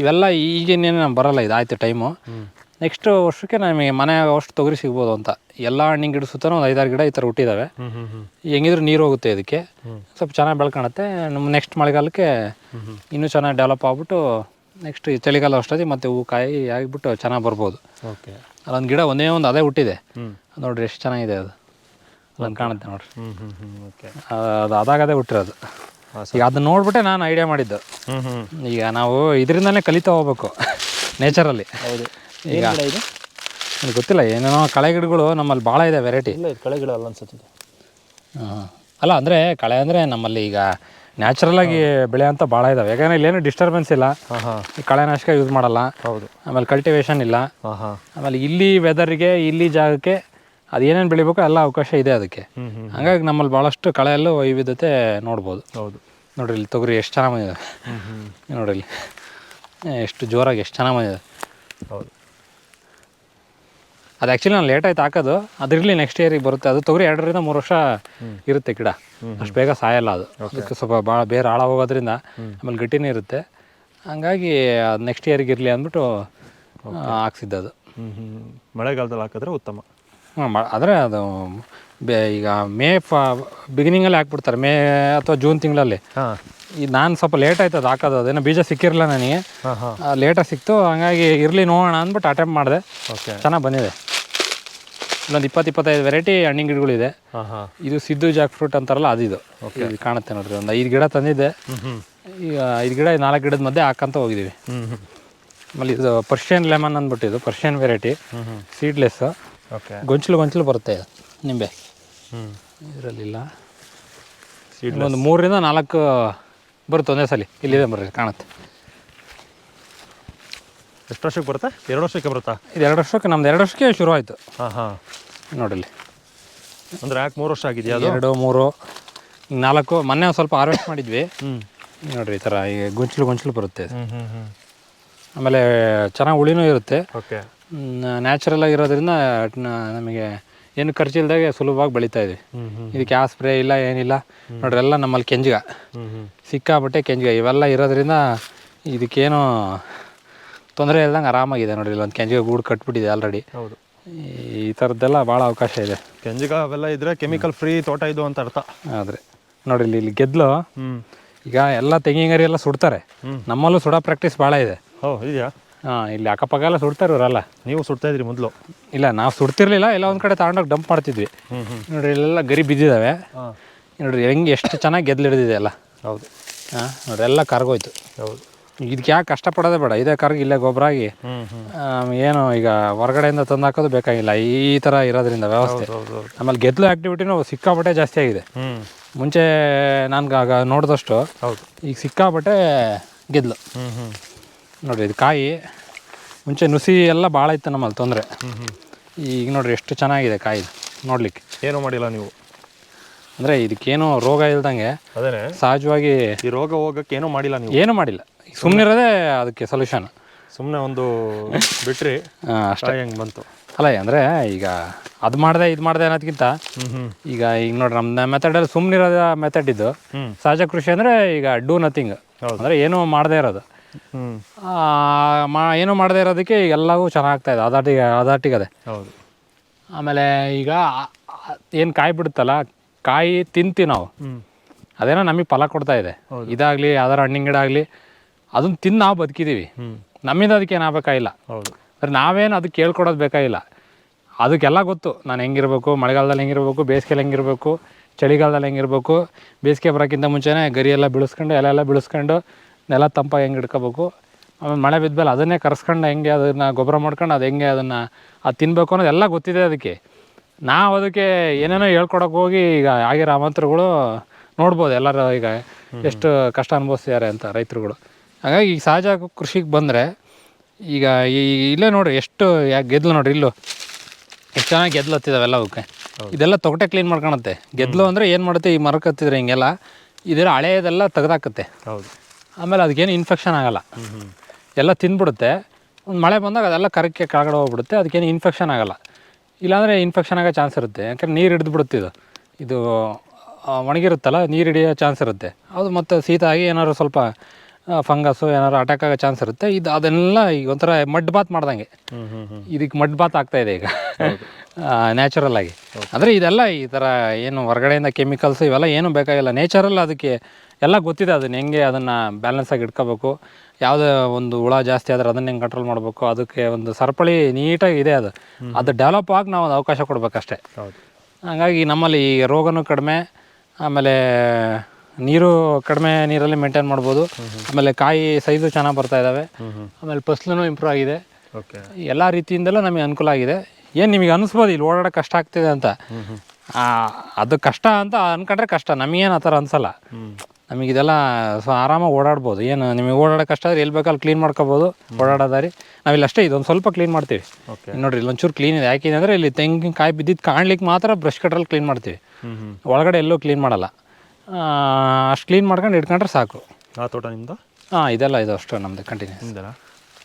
ಇವೆಲ್ಲ ಈಗಿನೇನು ನಮ್ಗೆ ಬರಲ್ಲ ಆಯಿತು ಟೈಮು. ನೆಕ್ಸ್ಟ್ ವರ್ಷಕ್ಕೆ ನಮಗೆ ಮನೆ ಅಷ್ಟು ತೊಗರಿ ಸಿಗ್ಬೋದು ಅಂತ. ಎಲ್ಲ ಹಣ್ಣಿನ ಗಿಡ ಸುತ್ತಲೂ ಒಂದು ಐದಾರು ಗಿಡ ಈ ಥರ ಹುಟ್ಟಿದ್ದಾವೆ ಹೆಂಗಿದ್ರು ನೀರು ಹೋಗುತ್ತೆ ಇದಕ್ಕೆ. ಸ್ವಲ್ಪ ಚೆನ್ನಾಗಿ ಬೆಳ್ಕೊಳತ್ತೆ ನಮ್ಮ ನೆಕ್ಸ್ಟ್ ಮಳೆಗಾಲಕ್ಕೆ ಇನ್ನೂ ಚೆನ್ನಾಗಿ ಡೆವಲಪ್ ಆಗ್ಬಿಟ್ಟು ನೆಕ್ಸ್ಟ್ ಚಳಿಗಾಲ ಅಷ್ಟೊತ್ತಿ ಮತ್ತೆ ಹೂ ಕಾಯಿ ಆಗಿಬಿಟ್ಟು ಚೆನ್ನಾಗಿ ಬರ್ಬೋದು. ಓಕೆ. ಅಲ್ಲೊಂದು ಗಿಡ ಒಂದೇ ಒಂದು ಅದೇ ಹುಟ್ಟಿದೆ. ನೋಡ್ರಿ ಎಷ್ಟು ಚೆನ್ನಾಗಿದೆ ಅದು. ಅಲ್ಲೊಂದು ಕಾಣುತ್ತೆ ನೋಡ್ರಿ. ಅದು ಅದಾಗದೇ ಹುಟ್ಟಿರೋದು. ಈಗ ಅದನ್ನ ನೋಡ್ಬಿಟ್ಟೆ ನಾನು ಐಡಿಯಾ ಮಾಡಿದ್ದು. ಈಗ ನಾವು ಇದರಿಂದಲೇ ಕಲಿತಾ ಹೋಗ್ಬೇಕು ನೇಚರಲ್ಲಿ. ಹೌದು. ಈಗ ಇದು? ನನಗೆ ಗೊತ್ತಿಲ್ಲ ಏನೇನೋ ಕಳೆ ಗಿಡಗಳು ನಮ್ಮಲ್ಲಿ ಭಾಳ ಇದೆ ವೆರೈಟಿ ಇಲ್ಲ ಕಳೆ ಗಿಡ ಅಲ್ಲ ಅನ್ಸುತ್ತೆ ಅಲ್ಲ ಅಂದರೆ ಕಳೆ ಅಂದರೆ ನಮ್ಮಲ್ಲಿ ಈಗ ನ್ಯಾಚುರಲಾಗಿ ಬೆಳೆಯೋಂಥ ಭಾಳ ಇದಾವೆ. ಯಾಕಂದ್ರೆ ಇಲ್ಲೇನು ಡಿಸ್ಟರ್ಬೆನ್ಸ್ ಇಲ್ಲ. ಹಾಂ ಹಾಂ. ಈ ಕಳೆನಾಶಕ ಯೂಸ್ ಮಾಡಲ್ಲ. ಹೌದು. ಆಮೇಲೆ ಕಲ್ಟಿವೇಶನ್ ಇಲ್ಲ. ಹಾಂ ಹಾಂ. ಆಮೇಲೆ ಇಲ್ಲಿ ವೆದರ್ಗೆ ಇಲ್ಲಿ ಜಾಗಕ್ಕೆ ಅದು ಏನೇನು ಬೆಳಿಬೇಕು ಎಲ್ಲ ಅವಕಾಶ ಇದೆ ಅದಕ್ಕೆ. ಹಂಗಾಗಿ ನಮ್ಮಲ್ಲಿ ಭಾಳಷ್ಟು ಕಳೆಯಲ್ಲೂ ವೈವಿಧ್ಯತೆ ನೋಡ್ಬೋದು. ಹೌದು. ನೋಡ್ರಿ ಇಲ್ಲಿ ತೊಗರಿ ಎಷ್ಟು ಚೆನ್ನಾಗಿ ಬಂದಿದೆ. ನೋಡ್ರಿ ಇಲ್ಲಿ. ಎಷ್ಟು ಜೋರಾಗಿ ಎಷ್ಟು ಚೆನ್ನಾಗಿ ಬಂದಿದೆ. ಹೌದು. ಅದು ಆ್ಯಕ್ಚುಲಿ ನಾನು ಲೇಟ್ ಆಯ್ತು ಹಾಕೋದು. ಅದಿರಲಿ ನೆಕ್ಸ್ಟ್ ಇಯರಿಗೆ ಬರುತ್ತೆ. ಅದು ತೊಗರಿ ಎರಡರಿಂದ ಮೂರು ವರ್ಷ ಇರುತ್ತೆ ಗಿಡ. ಅಷ್ಟು ಬೇಗ ಸಾಯಲ್ಲ ಅದು. ಅದಕ್ಕೆ ಸ್ವಲ್ಪ ಭಾಳ ಬೇರೆ ಆಳ ಹೋಗೋದ್ರಿಂದ ಆಮೇಲೆ ಗಟ್ಟಿನೇ ಇರುತ್ತೆ. ಹಂಗಾಗಿ ಅದು ನೆಕ್ಸ್ಟ್ ಇಯರಿಗೆ ಇರಲಿ ಅಂದ್ಬಿಟ್ಟು ಹಾಕ್ಸಿದ್ದು ಅದು. ಹ್ಞೂ ಹ್ಞೂ ಮಳೆಗಾಲದಲ್ಲಿ ಹಾಕಿದ್ರೆ ಉತ್ತಮ. ಹಾಂ ಆದರೆ ಅದು ಬೇ ಈಗ ಮೇ ಫ ಬಿಗಿನಿಂಗಲ್ಲಿ ಹಾಕ್ಬಿಡ್ತಾರೆ. ಮೇ ಅಥವಾ ಜೂನ್ ತಿಂಗಳಲ್ಲಿ. ಹಾಂ. ಈ ನಾನು ಸ್ವಲ್ಪ ಲೇಟ್ ಆಯ್ತು ಅದು ಹಾಕೋದು. ಅದೇನೋ ಬೀಜ ಸಿಕ್ಕಿರಲಿಲ್ಲ ನನಗೆ. ಹಾಂ ಹಾಂ. ಲೇಟಾಗಿ ಸಿಕ್ತು. ಹಂಗಾಗಿ ಇರಲಿ ನೋಡೋಣ ಅಂದ್ಬಿಟ್ಟು ಅಟೆಂಪ್ಟ್ ಮಾಡಿದೆ. ಓಕೆ ಚೆನ್ನಾಗಿ ಬಂದಿದೆ. ಇಲ್ಲೊಂದು ಇಪ್ಪತ್ತು ಇಪ್ಪತ್ತೈದು ವೆರೈಟಿ ಹಣ್ಣಿನ ಗಿಡಗಳಿದೆ. ಹಾಂ ಹಾಂ. ಇದು ಸಿದ್ದು ಜಾಕ್ ಫ್ರೂಟ್ ಅಂತಾರಲ್ಲ ಅದು ಇದು ಕಾಣುತ್ತೆ ನೋಡ್ರಿ ಒಂದು ಐದು ಗಿಡ ತಂದಿದ್ದೆ. ಈಗ ಐದು ಗಿಡ ನಾಲ್ಕು ಗಿಡದ ಮಧ್ಯೆ ಹಾಕಂತ ಹೋಗಿದ್ದೀವಿ ಆಮೇಲೆ ಇದು ಪರ್ಷಿಯನ್ ಲೆಮನ್ ಅಂದ್ಬಿಟ್ಟು ಇದು ಪರ್ಷಿಯನ್ ವೆರೈಟಿ ಸೀಡ್ಲೆಸ್ಸು ಓಕೆ ಗೊಂಚಲು ಗೊಂಚಲು ಬರುತ್ತೆ ನಿಂಬೆ. ಹ್ಞೂ ಇದರಲ್ಲಿಲ್ಲ. ಒಂದು ಮೂರರಿಂದ ನಾಲ್ಕು ಬರುತ್ತೆ ಒಂದೇ ಸಲ ಇಲ್ಲಿದೆ ಬರ್ರಿ ಕಾಣುತ್ತೆ. ಎಷ್ಟು ವರ್ಷಕ್ಕೆ ಬರುತ್ತೆ? ಎರಡು ವರ್ಷಕ್ಕೆ ಬರುತ್ತಾ? ಇದು ಎರಡು ವರ್ಷಕ್ಕೆ ನಮ್ದು ಎರಡು ವರ್ಷಕ್ಕೆ ಶುರು ಆಯಿತು ಹಾಂ ಹಾಂ. ನೋಡಿಲ್ಲಿ. ಅಂದರೆ ಯಾಕೆ ಮೂರು ವರ್ಷ ಆಗಿದೆಯಾ ಅದು? ಎರಡು ಮೂರು ನಾಲ್ಕು ಮೊನ್ನೆ ಒಂದು ಸ್ವಲ್ಪ ಹಾರ್ವೆಸ್ಟ್ ಮಾಡಿದ್ವಿ. ಹ್ಞೂ ನೋಡಿರಿ ಈ ಥರ ಈಗ ಗೊಂಚಲು ಗೊಂಚಲು ಬರುತ್ತೆ ಆಮೇಲೆ ಚೆನ್ನಾಗಿ ಹುಳಿನೂ ಇರುತ್ತೆ. ಓಕೆ ನ್ಯಾಚುರಲ್ ಆಗಿರೋದ್ರಿಂದ ನಮಗೆ ಏನು ಖರ್ಚಿಲ್ದಾಗೆ ಸುಲಭವಾಗಿ ಬೆಳೀತಾ ಇದೆ. ಇದಕ್ಕೆ ಯಾವ ಸ್ಪ್ರೇ ಇಲ್ಲ ಏನಿಲ್ಲ. ನೋಡ್ರಿ ಎಲ್ಲ ನಮ್ಮಲ್ಲಿ ಕೆಂಜಿಗ. ಸಿಕ್ಕಾಬಟ್ಟೆ ಕೆಂಜಿಗ. ಇವೆಲ್ಲ ಇರೋದ್ರಿಂದ ಇದಕ್ಕೇನು ತೊಂದರೆ ಇಲ್ದಂಗೆ ಆರಾಮಾಗಿದೆ ನೋಡ್ರಿ ಇಲ್ಲೊಂದು ಕೆಂಜಿಗ ಗೂಡು ಕಟ್ಬಿಟ್ಟಿದೆ ಆಲ್ರೆಡಿ ಹೌದು. ಈ ಥರದ್ದೆಲ್ಲ ಭಾಳ ಅವಕಾಶ ಇದೆ. ಕೆಂಜಿಗ ಅವೆಲ್ಲ ಇದ್ರೆ ಕೆಮಿಕಲ್ ಫ್ರೀ ತೋಟ ಇದು ಅಂತ ಅರ್ಥ. ಆದರೆ ನೋಡ್ರಿ ಇಲ್ಲಿ ಇಲ್ಲಿ ಗೆದ್ದಲು ಈಗ ಎಲ್ಲ ತೆಂಗಿನ ಗರಿ ಎಲ್ಲ ಸುಡ್ತಾರೆ ನಮ್ಮಲ್ಲೂ ಸುಡೋ ಪ್ರಾಕ್ಟೀಸ್ ಭಾಳ ಇದೆ. ಓ ಇದೆಯಾ? ಹಾಂ ಇಲ್ಲಿ ಅಕ್ಕಪಕ್ಕ ಎಲ್ಲ ಸುಡ್ತಾ ಇವರಲ್ಲ. ನೀವು ಸುಡ್ತಾ ಇದ್ರಿ ಮೊದಲು. ಇಲ್ಲ ನಾವು ಸುಡ್ತಿರ್ಲಿಲ್ಲ ಎಲ್ಲ ಒಂದು ಕಡೆ ತಗೊಂಡೋಗಿ ಡಂಪ್ ಮಾಡ್ತಿದ್ವಿ. ನೋಡ್ರಿ ಇಲ್ಲೆಲ್ಲ ಗರಿ ಬಿದ್ದಿದ್ದಾವೆ ಹಾಂ. ನೋಡ್ರಿ ಹೆಂಗೆ ಎಷ್ಟು ಚೆನ್ನಾಗಿ ಗೆದ್ಲಿಡ್ದಿದೆ ಹಿಡಿದಿದೆ ಎಲ್ಲ. ಹೌದು. ಹಾಂ ನೋಡ್ರಿ ಎಲ್ಲ ಕರ್ಗೋಯ್ತು. ಹೌದು. ಇದಕ್ಕೆ ಯಾಕೆ ಕಷ್ಟಪಡೋದೇ ಬೇಡ ಇದೇ ಕರ್ಗಿ ಇಲ್ಲೇ ಗೊಬ್ಬರ ಆಗಿ. ಏನು ಈಗ ಹೊರಗಡೆಯಿಂದ ತಂದು ಹಾಕೋದು ಬೇಕಾಗಿಲ್ಲ ಈ ಥರ ಇರೋದ್ರಿಂದ ವ್ಯವಸ್ಥೆ. ಆಮೇಲೆ ಗೆದ್ಲು ಆ್ಯಕ್ಟಿವಿಟಿನೂ ಸಿಕ್ಕಾಪಟ್ಟೆ ಜಾಸ್ತಿ ಆಗಿದೆ. ಮುಂಚೆ ನಾನು ಆಗ ನೋಡಿದಷ್ಟು ಹೌದು. ಈಗ ಸಿಕ್ಕಾಪಟ್ಟೆ ಹ್ಞೂ ನೋಡ್ರಿ ಇದು ಕಾಯಿ ಮುಂಚೆ ನುಸಿ ಎಲ್ಲ ಭಾಳ ಇತ್ತು ನಮ್ಮಲ್ಲಿ ತೊಂದರೆ. ಈಗ ನೋಡ್ರಿ ಎಷ್ಟು ಚೆನ್ನಾಗಿದೆ ಕಾಯಿ ನೋಡ್ಲಿಕ್ಕೆ. ಏನೂ ಮಾಡಿಲ್ಲ ನೀವು? ಅಂದರೆ ಇದಕ್ಕೇನು ರೋಗ ಇಲ್ದಂಗೆ ಸಹಜವಾಗಿ ಈ ರೋಗ ಹೋಗಕ್ಕೆ ಏನೂ ಮಾಡಿಲ್ಲ ನೀವು? ಏನೂ ಮಾಡಿಲ್ಲ. ಸುಮ್ಮನಿರೋದೇ ಅದಕ್ಕೆ ಸೊಲ್ಯೂಷನ್ ಸುಮ್ಮನೆ ಒಂದು ಬಿಟ್ರಿ ಅಷ್ಟೇ. ಹೆಂಗೆ ಬಂತು. ಅಲ್ಲ ಅಂದರೆ ಈಗ ಅದು ಮಾಡಿದೆ ಇದು ಮಾಡಿದೆ ಅನ್ನೋದಕ್ಕಿಂತ ಈಗ ಈಗ ನೋಡ್ರಿ ನಮ್ಮ ಮೆಥಡಲ್ಲಿ ಸುಮ್ಮನಿರೋದ ಮೆಥಡ್ ಇದು ಸಹಜ ಕೃಷಿ ಅಂದರೆ ಈಗ ಡೂ ನಥಿಂಗ್. ಅಂದರೆ ಏನೂ ಮಾಡದೇ ಇರೋದು. ಮಾ ಏನೂ ಮಾಡದೇ ಇರೋದಕ್ಕೆ ಎಲ್ಲವೂ ಚೆನ್ನಾಗ್ತಾ ಇದೆ ಅದಾಟಿಗೆ ಅದೇ. ಹೌದು. ಆಮೇಲೆ ಈಗ ಏನು ಕಾಯಿ ಬಿಡುತ್ತಲ್ಲ ಕಾಯಿ ತಿಂತೀವಿ ನಾವು. ಅದೇನೋ ನಮಗೆ ಫಲ ಕೊಡ್ತಾ ಇದೆ. ಇದಾಗಲಿ ಯಾವ್ದಾರ ಹಣ್ಣಿನ ಗಿಡ ಆಗಲಿ ಅದನ್ನ ತಿಂದು ನಾವು ಬದುಕಿದ್ದೀವಿ ನಮ್ಮಿಂದ ಅದಕ್ಕೆ ಏನಾಗಬೇಕಾಗಿಲ್ಲ ಹೌದು. ನಾವೇನು ಅದಕ್ಕೆ ಕೇಳ್ಕೊಡೋದು ಬೇಕಾಗಿಲ್ಲ. ಅದಕ್ಕೆಲ್ಲ ಗೊತ್ತು ನಾನು ಹೆಂಗಿರಬೇಕು ಮಳೆಗಾಲದಲ್ಲಿ ಹೆಂಗಿರ್ಬೇಕು ಬೇಸಿಗೆಯಲ್ಲಿ ಹೆಂಗಿರಬೇಕು ಚಳಿಗಾಲದಲ್ಲಿ ಹೆಂಗಿರಬೇಕು ಬೇಸಿಗೆ ಬರೋಕ್ಕಿಂತ ಮುಂಚೆನೇ ಗರಿ ಎಲ್ಲ ಬಿಡಿಸ್ಕೊಂಡು ಎಲೆ ಎಲ್ಲ ಬಿಡಿಸ್ಕೊಂಡು ನೆಲ ತಂಪಾಗಿ ಹೆಂಗೆ ಇಟ್ಕೋಬೇಕು ಆಮೇಲೆ ಮಳೆ ಬಿದ್ಮೇಲೆ ಅದನ್ನೇ ಕರ್ಸ್ಕೊಂಡು ಹೆಂಗೆ ಅದನ್ನು ಗೊಬ್ಬರ ಮಾಡ್ಕೊಂಡು ಅದು ಹೆಂಗೆ ಅದನ್ನು ಅದು ತಿನ್ನಬೇಕು ಅನ್ನೋದೆಲ್ಲ ಗೊತ್ತಿದೆ ಅದಕ್ಕೆ. ನಾವು ಅದಕ್ಕೆ ಏನೇನೋ ಹೇಳ್ಕೊಡಕ್ಕೆ ಹೋಗಿ ಈಗ ಆಗಿರೋ ಆಮಂತ್ರಗಳು ನೋಡ್ಬೋದು ಎಲ್ಲರೂ ಈಗ ಎಷ್ಟು ಕಷ್ಟ ಅನುಭವಿಸ್ತಿದ್ದಾರೆ ಅಂತ ರೈತರುಗಳು. ಹಾಗಾಗಿ ಈಗ ಸಹಜ ಕೃಷಿಗೆ ಬಂದರೆ ಈಗ ಈ ಇಲ್ಲೇ ನೋಡಿರಿ ಎಷ್ಟು ಯಾಕೆ ಗೆದ್ಲು ನೋಡ್ರಿ ಇಲ್ಲೂ. ಎಷ್ಟು ಚೆನ್ನಾಗಿ ಗೆದ್ಲು ಹತ್ತಿದಾವೆಲ್ಲ ಅವಕ್ಕೆ. ಇದೆಲ್ಲ ತೊಗಟೆ ಕ್ಲೀನ್ ಮಾಡ್ಕೊಳತ್ತೆ ಗೆದ್ಲು ಅಂದರೆ ಏನು ಮಾಡುತ್ತೆ ಈ ಮರಕ್ಕೆ ಹತ್ತಿದ್ರೆ ಹಿಂಗೆಲ್ಲ. ಇದೆಲ್ಲ ಹಳೆಯದೆಲ್ಲ ತೆಗ್ದಾಕತ್ತೆ. ಹೌದು. ಆಮೇಲೆ ಅದಕ್ಕೇನು ಇನ್ಫೆಕ್ಷನ್ ಆಗಲ್ಲ. ಎಲ್ಲ ತಿಂದ್ಬಿಡುತ್ತೆ. ಒಂದು ಮಳೆ ಬಂದಾಗ ಅದೆಲ್ಲ ಕರಕ್ಕೆ ಕೆಳಗಡೆ ಹೋಗ್ಬಿಡುತ್ತೆ, ಅದಕ್ಕೇನು ಇನ್ಫೆಕ್ಷನ್ ಆಗಲ್ಲ. ಇಲ್ಲಾಂದರೆ ಇನ್ಫೆಕ್ಷನ್ ಆಗೋ ಚಾನ್ಸ್ ಇರುತ್ತೆ. ಯಾಕಂದ್ರೆ ನೀರು ಹಿಡಿದ್ಬಿಡುತ್ತೆ ಇದು. ಇದು ಒಣಗಿರುತ್ತಲ್ಲ, ನೀರು ಹಿಡಿಯೋ ಚಾನ್ಸ್ ಇರುತ್ತೆ. ಅದು ಮತ್ತು ಶೀತ ಆಗಿ ಏನಾದ್ರು ಸ್ವಲ್ಪ ಫಂಗಸ್ಸು ಏನಾದ್ರು ಅಟ್ಯಾಕ್ ಆಗೋ ಚಾನ್ಸ್ ಇರುತ್ತೆ. ಇದು ಅದೆಲ್ಲ ಈಗ ಒಂಥರ ಮಡ್ ಬಾತ್ ಮಾಡ್ದಂಗೆ ಇದಕ್ಕೆ ಮಡ್ ಬಾತ್ ಆಗ್ತಾ ಇದೆ ಈಗ. ನ್ಯಾಚುರಲ್ ಆಗಿ. ಅಂದರೆ ಇದೆಲ್ಲ ಈ ಥರ ಏನು ಹೊರಗಡೆಯಿಂದ ಕೆಮಿಕಲ್ಸ್ ಇವೆಲ್ಲ ಏನೂ ಬೇಕಾಗಿಲ್ಲ. ನೇಚರಲ್ ಅದಕ್ಕೆ ಎಲ್ಲ ಗೊತ್ತಿದೆ ಅದನ್ನ ಹೆಂಗೆ ಅದನ್ನು ಬ್ಯಾಲೆನ್ಸ್ ಆಗಿ ಇಟ್ಕೋಬೇಕು. ಯಾವುದೇ ಒಂದು ಹುಳ ಜಾಸ್ತಿ ಆದರೆ ಅದನ್ನ ಹೆಂಗೆ ಕಂಟ್ರೋಲ್ ಮಾಡಬೇಕು. ಅದಕ್ಕೆ ಒಂದು ಸರಪಳಿ ನೀಟಾಗಿ ಇದೆ ಅದು. ಅದು ಡೆವಲಪ್ ಆಗಿ ನಾವು ಒಂದು ಅವಕಾಶ ಕೊಡಬೇಕಷ್ಟೇ. ಅಷ್ಟೇ ಹಾಗಾಗಿ ನಮ್ಮಲ್ಲಿ ಈ ರೋಗನೂ ಕಡಿಮೆ. ಆಮೇಲೆ ನೀರು ಕಡಿಮೆ ನೀರಲ್ಲಿ ಮೇಂಟೈನ್ ಮಾಡ್ಬೋದು. ಆಮೇಲೆ ಕಾಯಿ ಸೈಜು ಚೆನ್ನಾಗಿ ಬರ್ತಾ ಇದ್ದಾವೆ ಆಮೇಲೆ ಫಸ್ಲೂ ಇಂಪ್ರೂವ್ ಆಗಿದೆ. ಎಲ್ಲ ರೀತಿಯಿಂದಲೂ ನಮಗೆ ಅನುಕೂಲ ಆಗಿದೆ. ಏನು ನಿಮಗೆ ಅನಿಸ್ಬೋದು ಇಲ್ಲಿ ಓಡಾಡೋಕೆ ಕಷ್ಟ ಆಗ್ತಿದೆ ಅಂತ? ಅದು ಕಷ್ಟ ಅಂತ ಅನ್ಕೊಂಡ್ರೆ ಕಷ್ಟ. ನಮಗೇನು ಆ ಥರ ಅನಿಸಲ್ಲ. ನಮಗೆ ಇದೆಲ್ಲ ಸೊ ಆರಾಮಾಗಿ ಓಡಾಡ್ಬೋದು. ಏನು ನಿಮಗೆ ಓಡಾಡೋ ಕಷ್ಟ ಆದರೆ ಎಲ್ಲಿ ಬೇಕಲ್ಲಿ ಕ್ಲೀನ್ ಮಾಡ್ಕೋಬೋದು. ಓಡಾಡೋದಾರಿ ನಾವಿಲ್ಲಿ ಅಷ್ಟೇ ಇದೊಂದು ಸ್ವಲ್ಪ ಕ್ಲೀನ್ ಮಾಡ್ತೀವಿ. ನೋಡಿರಿ ಇಲ್ಲಿ ಒಂಚೂರು ಇಲ್ಲೊಂಚೂರು ಕ್ಲೀನ್ ಇದೆ. ಯಾಕಿದೆ ಅಂದರೆ ಇಲ್ಲಿ ತೆಂಗಿನಕಾಯಿ ಬಿದ್ದಿದ್ದು ಕಾಣ್ಲಿಕ್ಕೆ ಮಾತ್ರ ಬ್ರಷ್ ಕಟ್ರಲ್ಲಿ ಕ್ಲೀನ್ ಮಾಡ್ತೀವಿ. ಒಳಗಡೆ ಎಲ್ಲೂ ಕ್ಲೀನ್ ಮಾಡಲ್ಲ. ಅಷ್ಟು ಕ್ಲೀನ್ ಮಾಡ್ಕೊಂಡು ಇಟ್ಕೊಂಡ್ರೆ ಸಾಕು. ಆ ತೋಟ ನಿಮ್ಮದು ಹಾಂ ಇದೆಲ್ಲ ಇದು ಅಷ್ಟು ನಮ್ಮದು ಕಂಟಿನ್ಯೂ ನಿಮ್ದೇನಾ?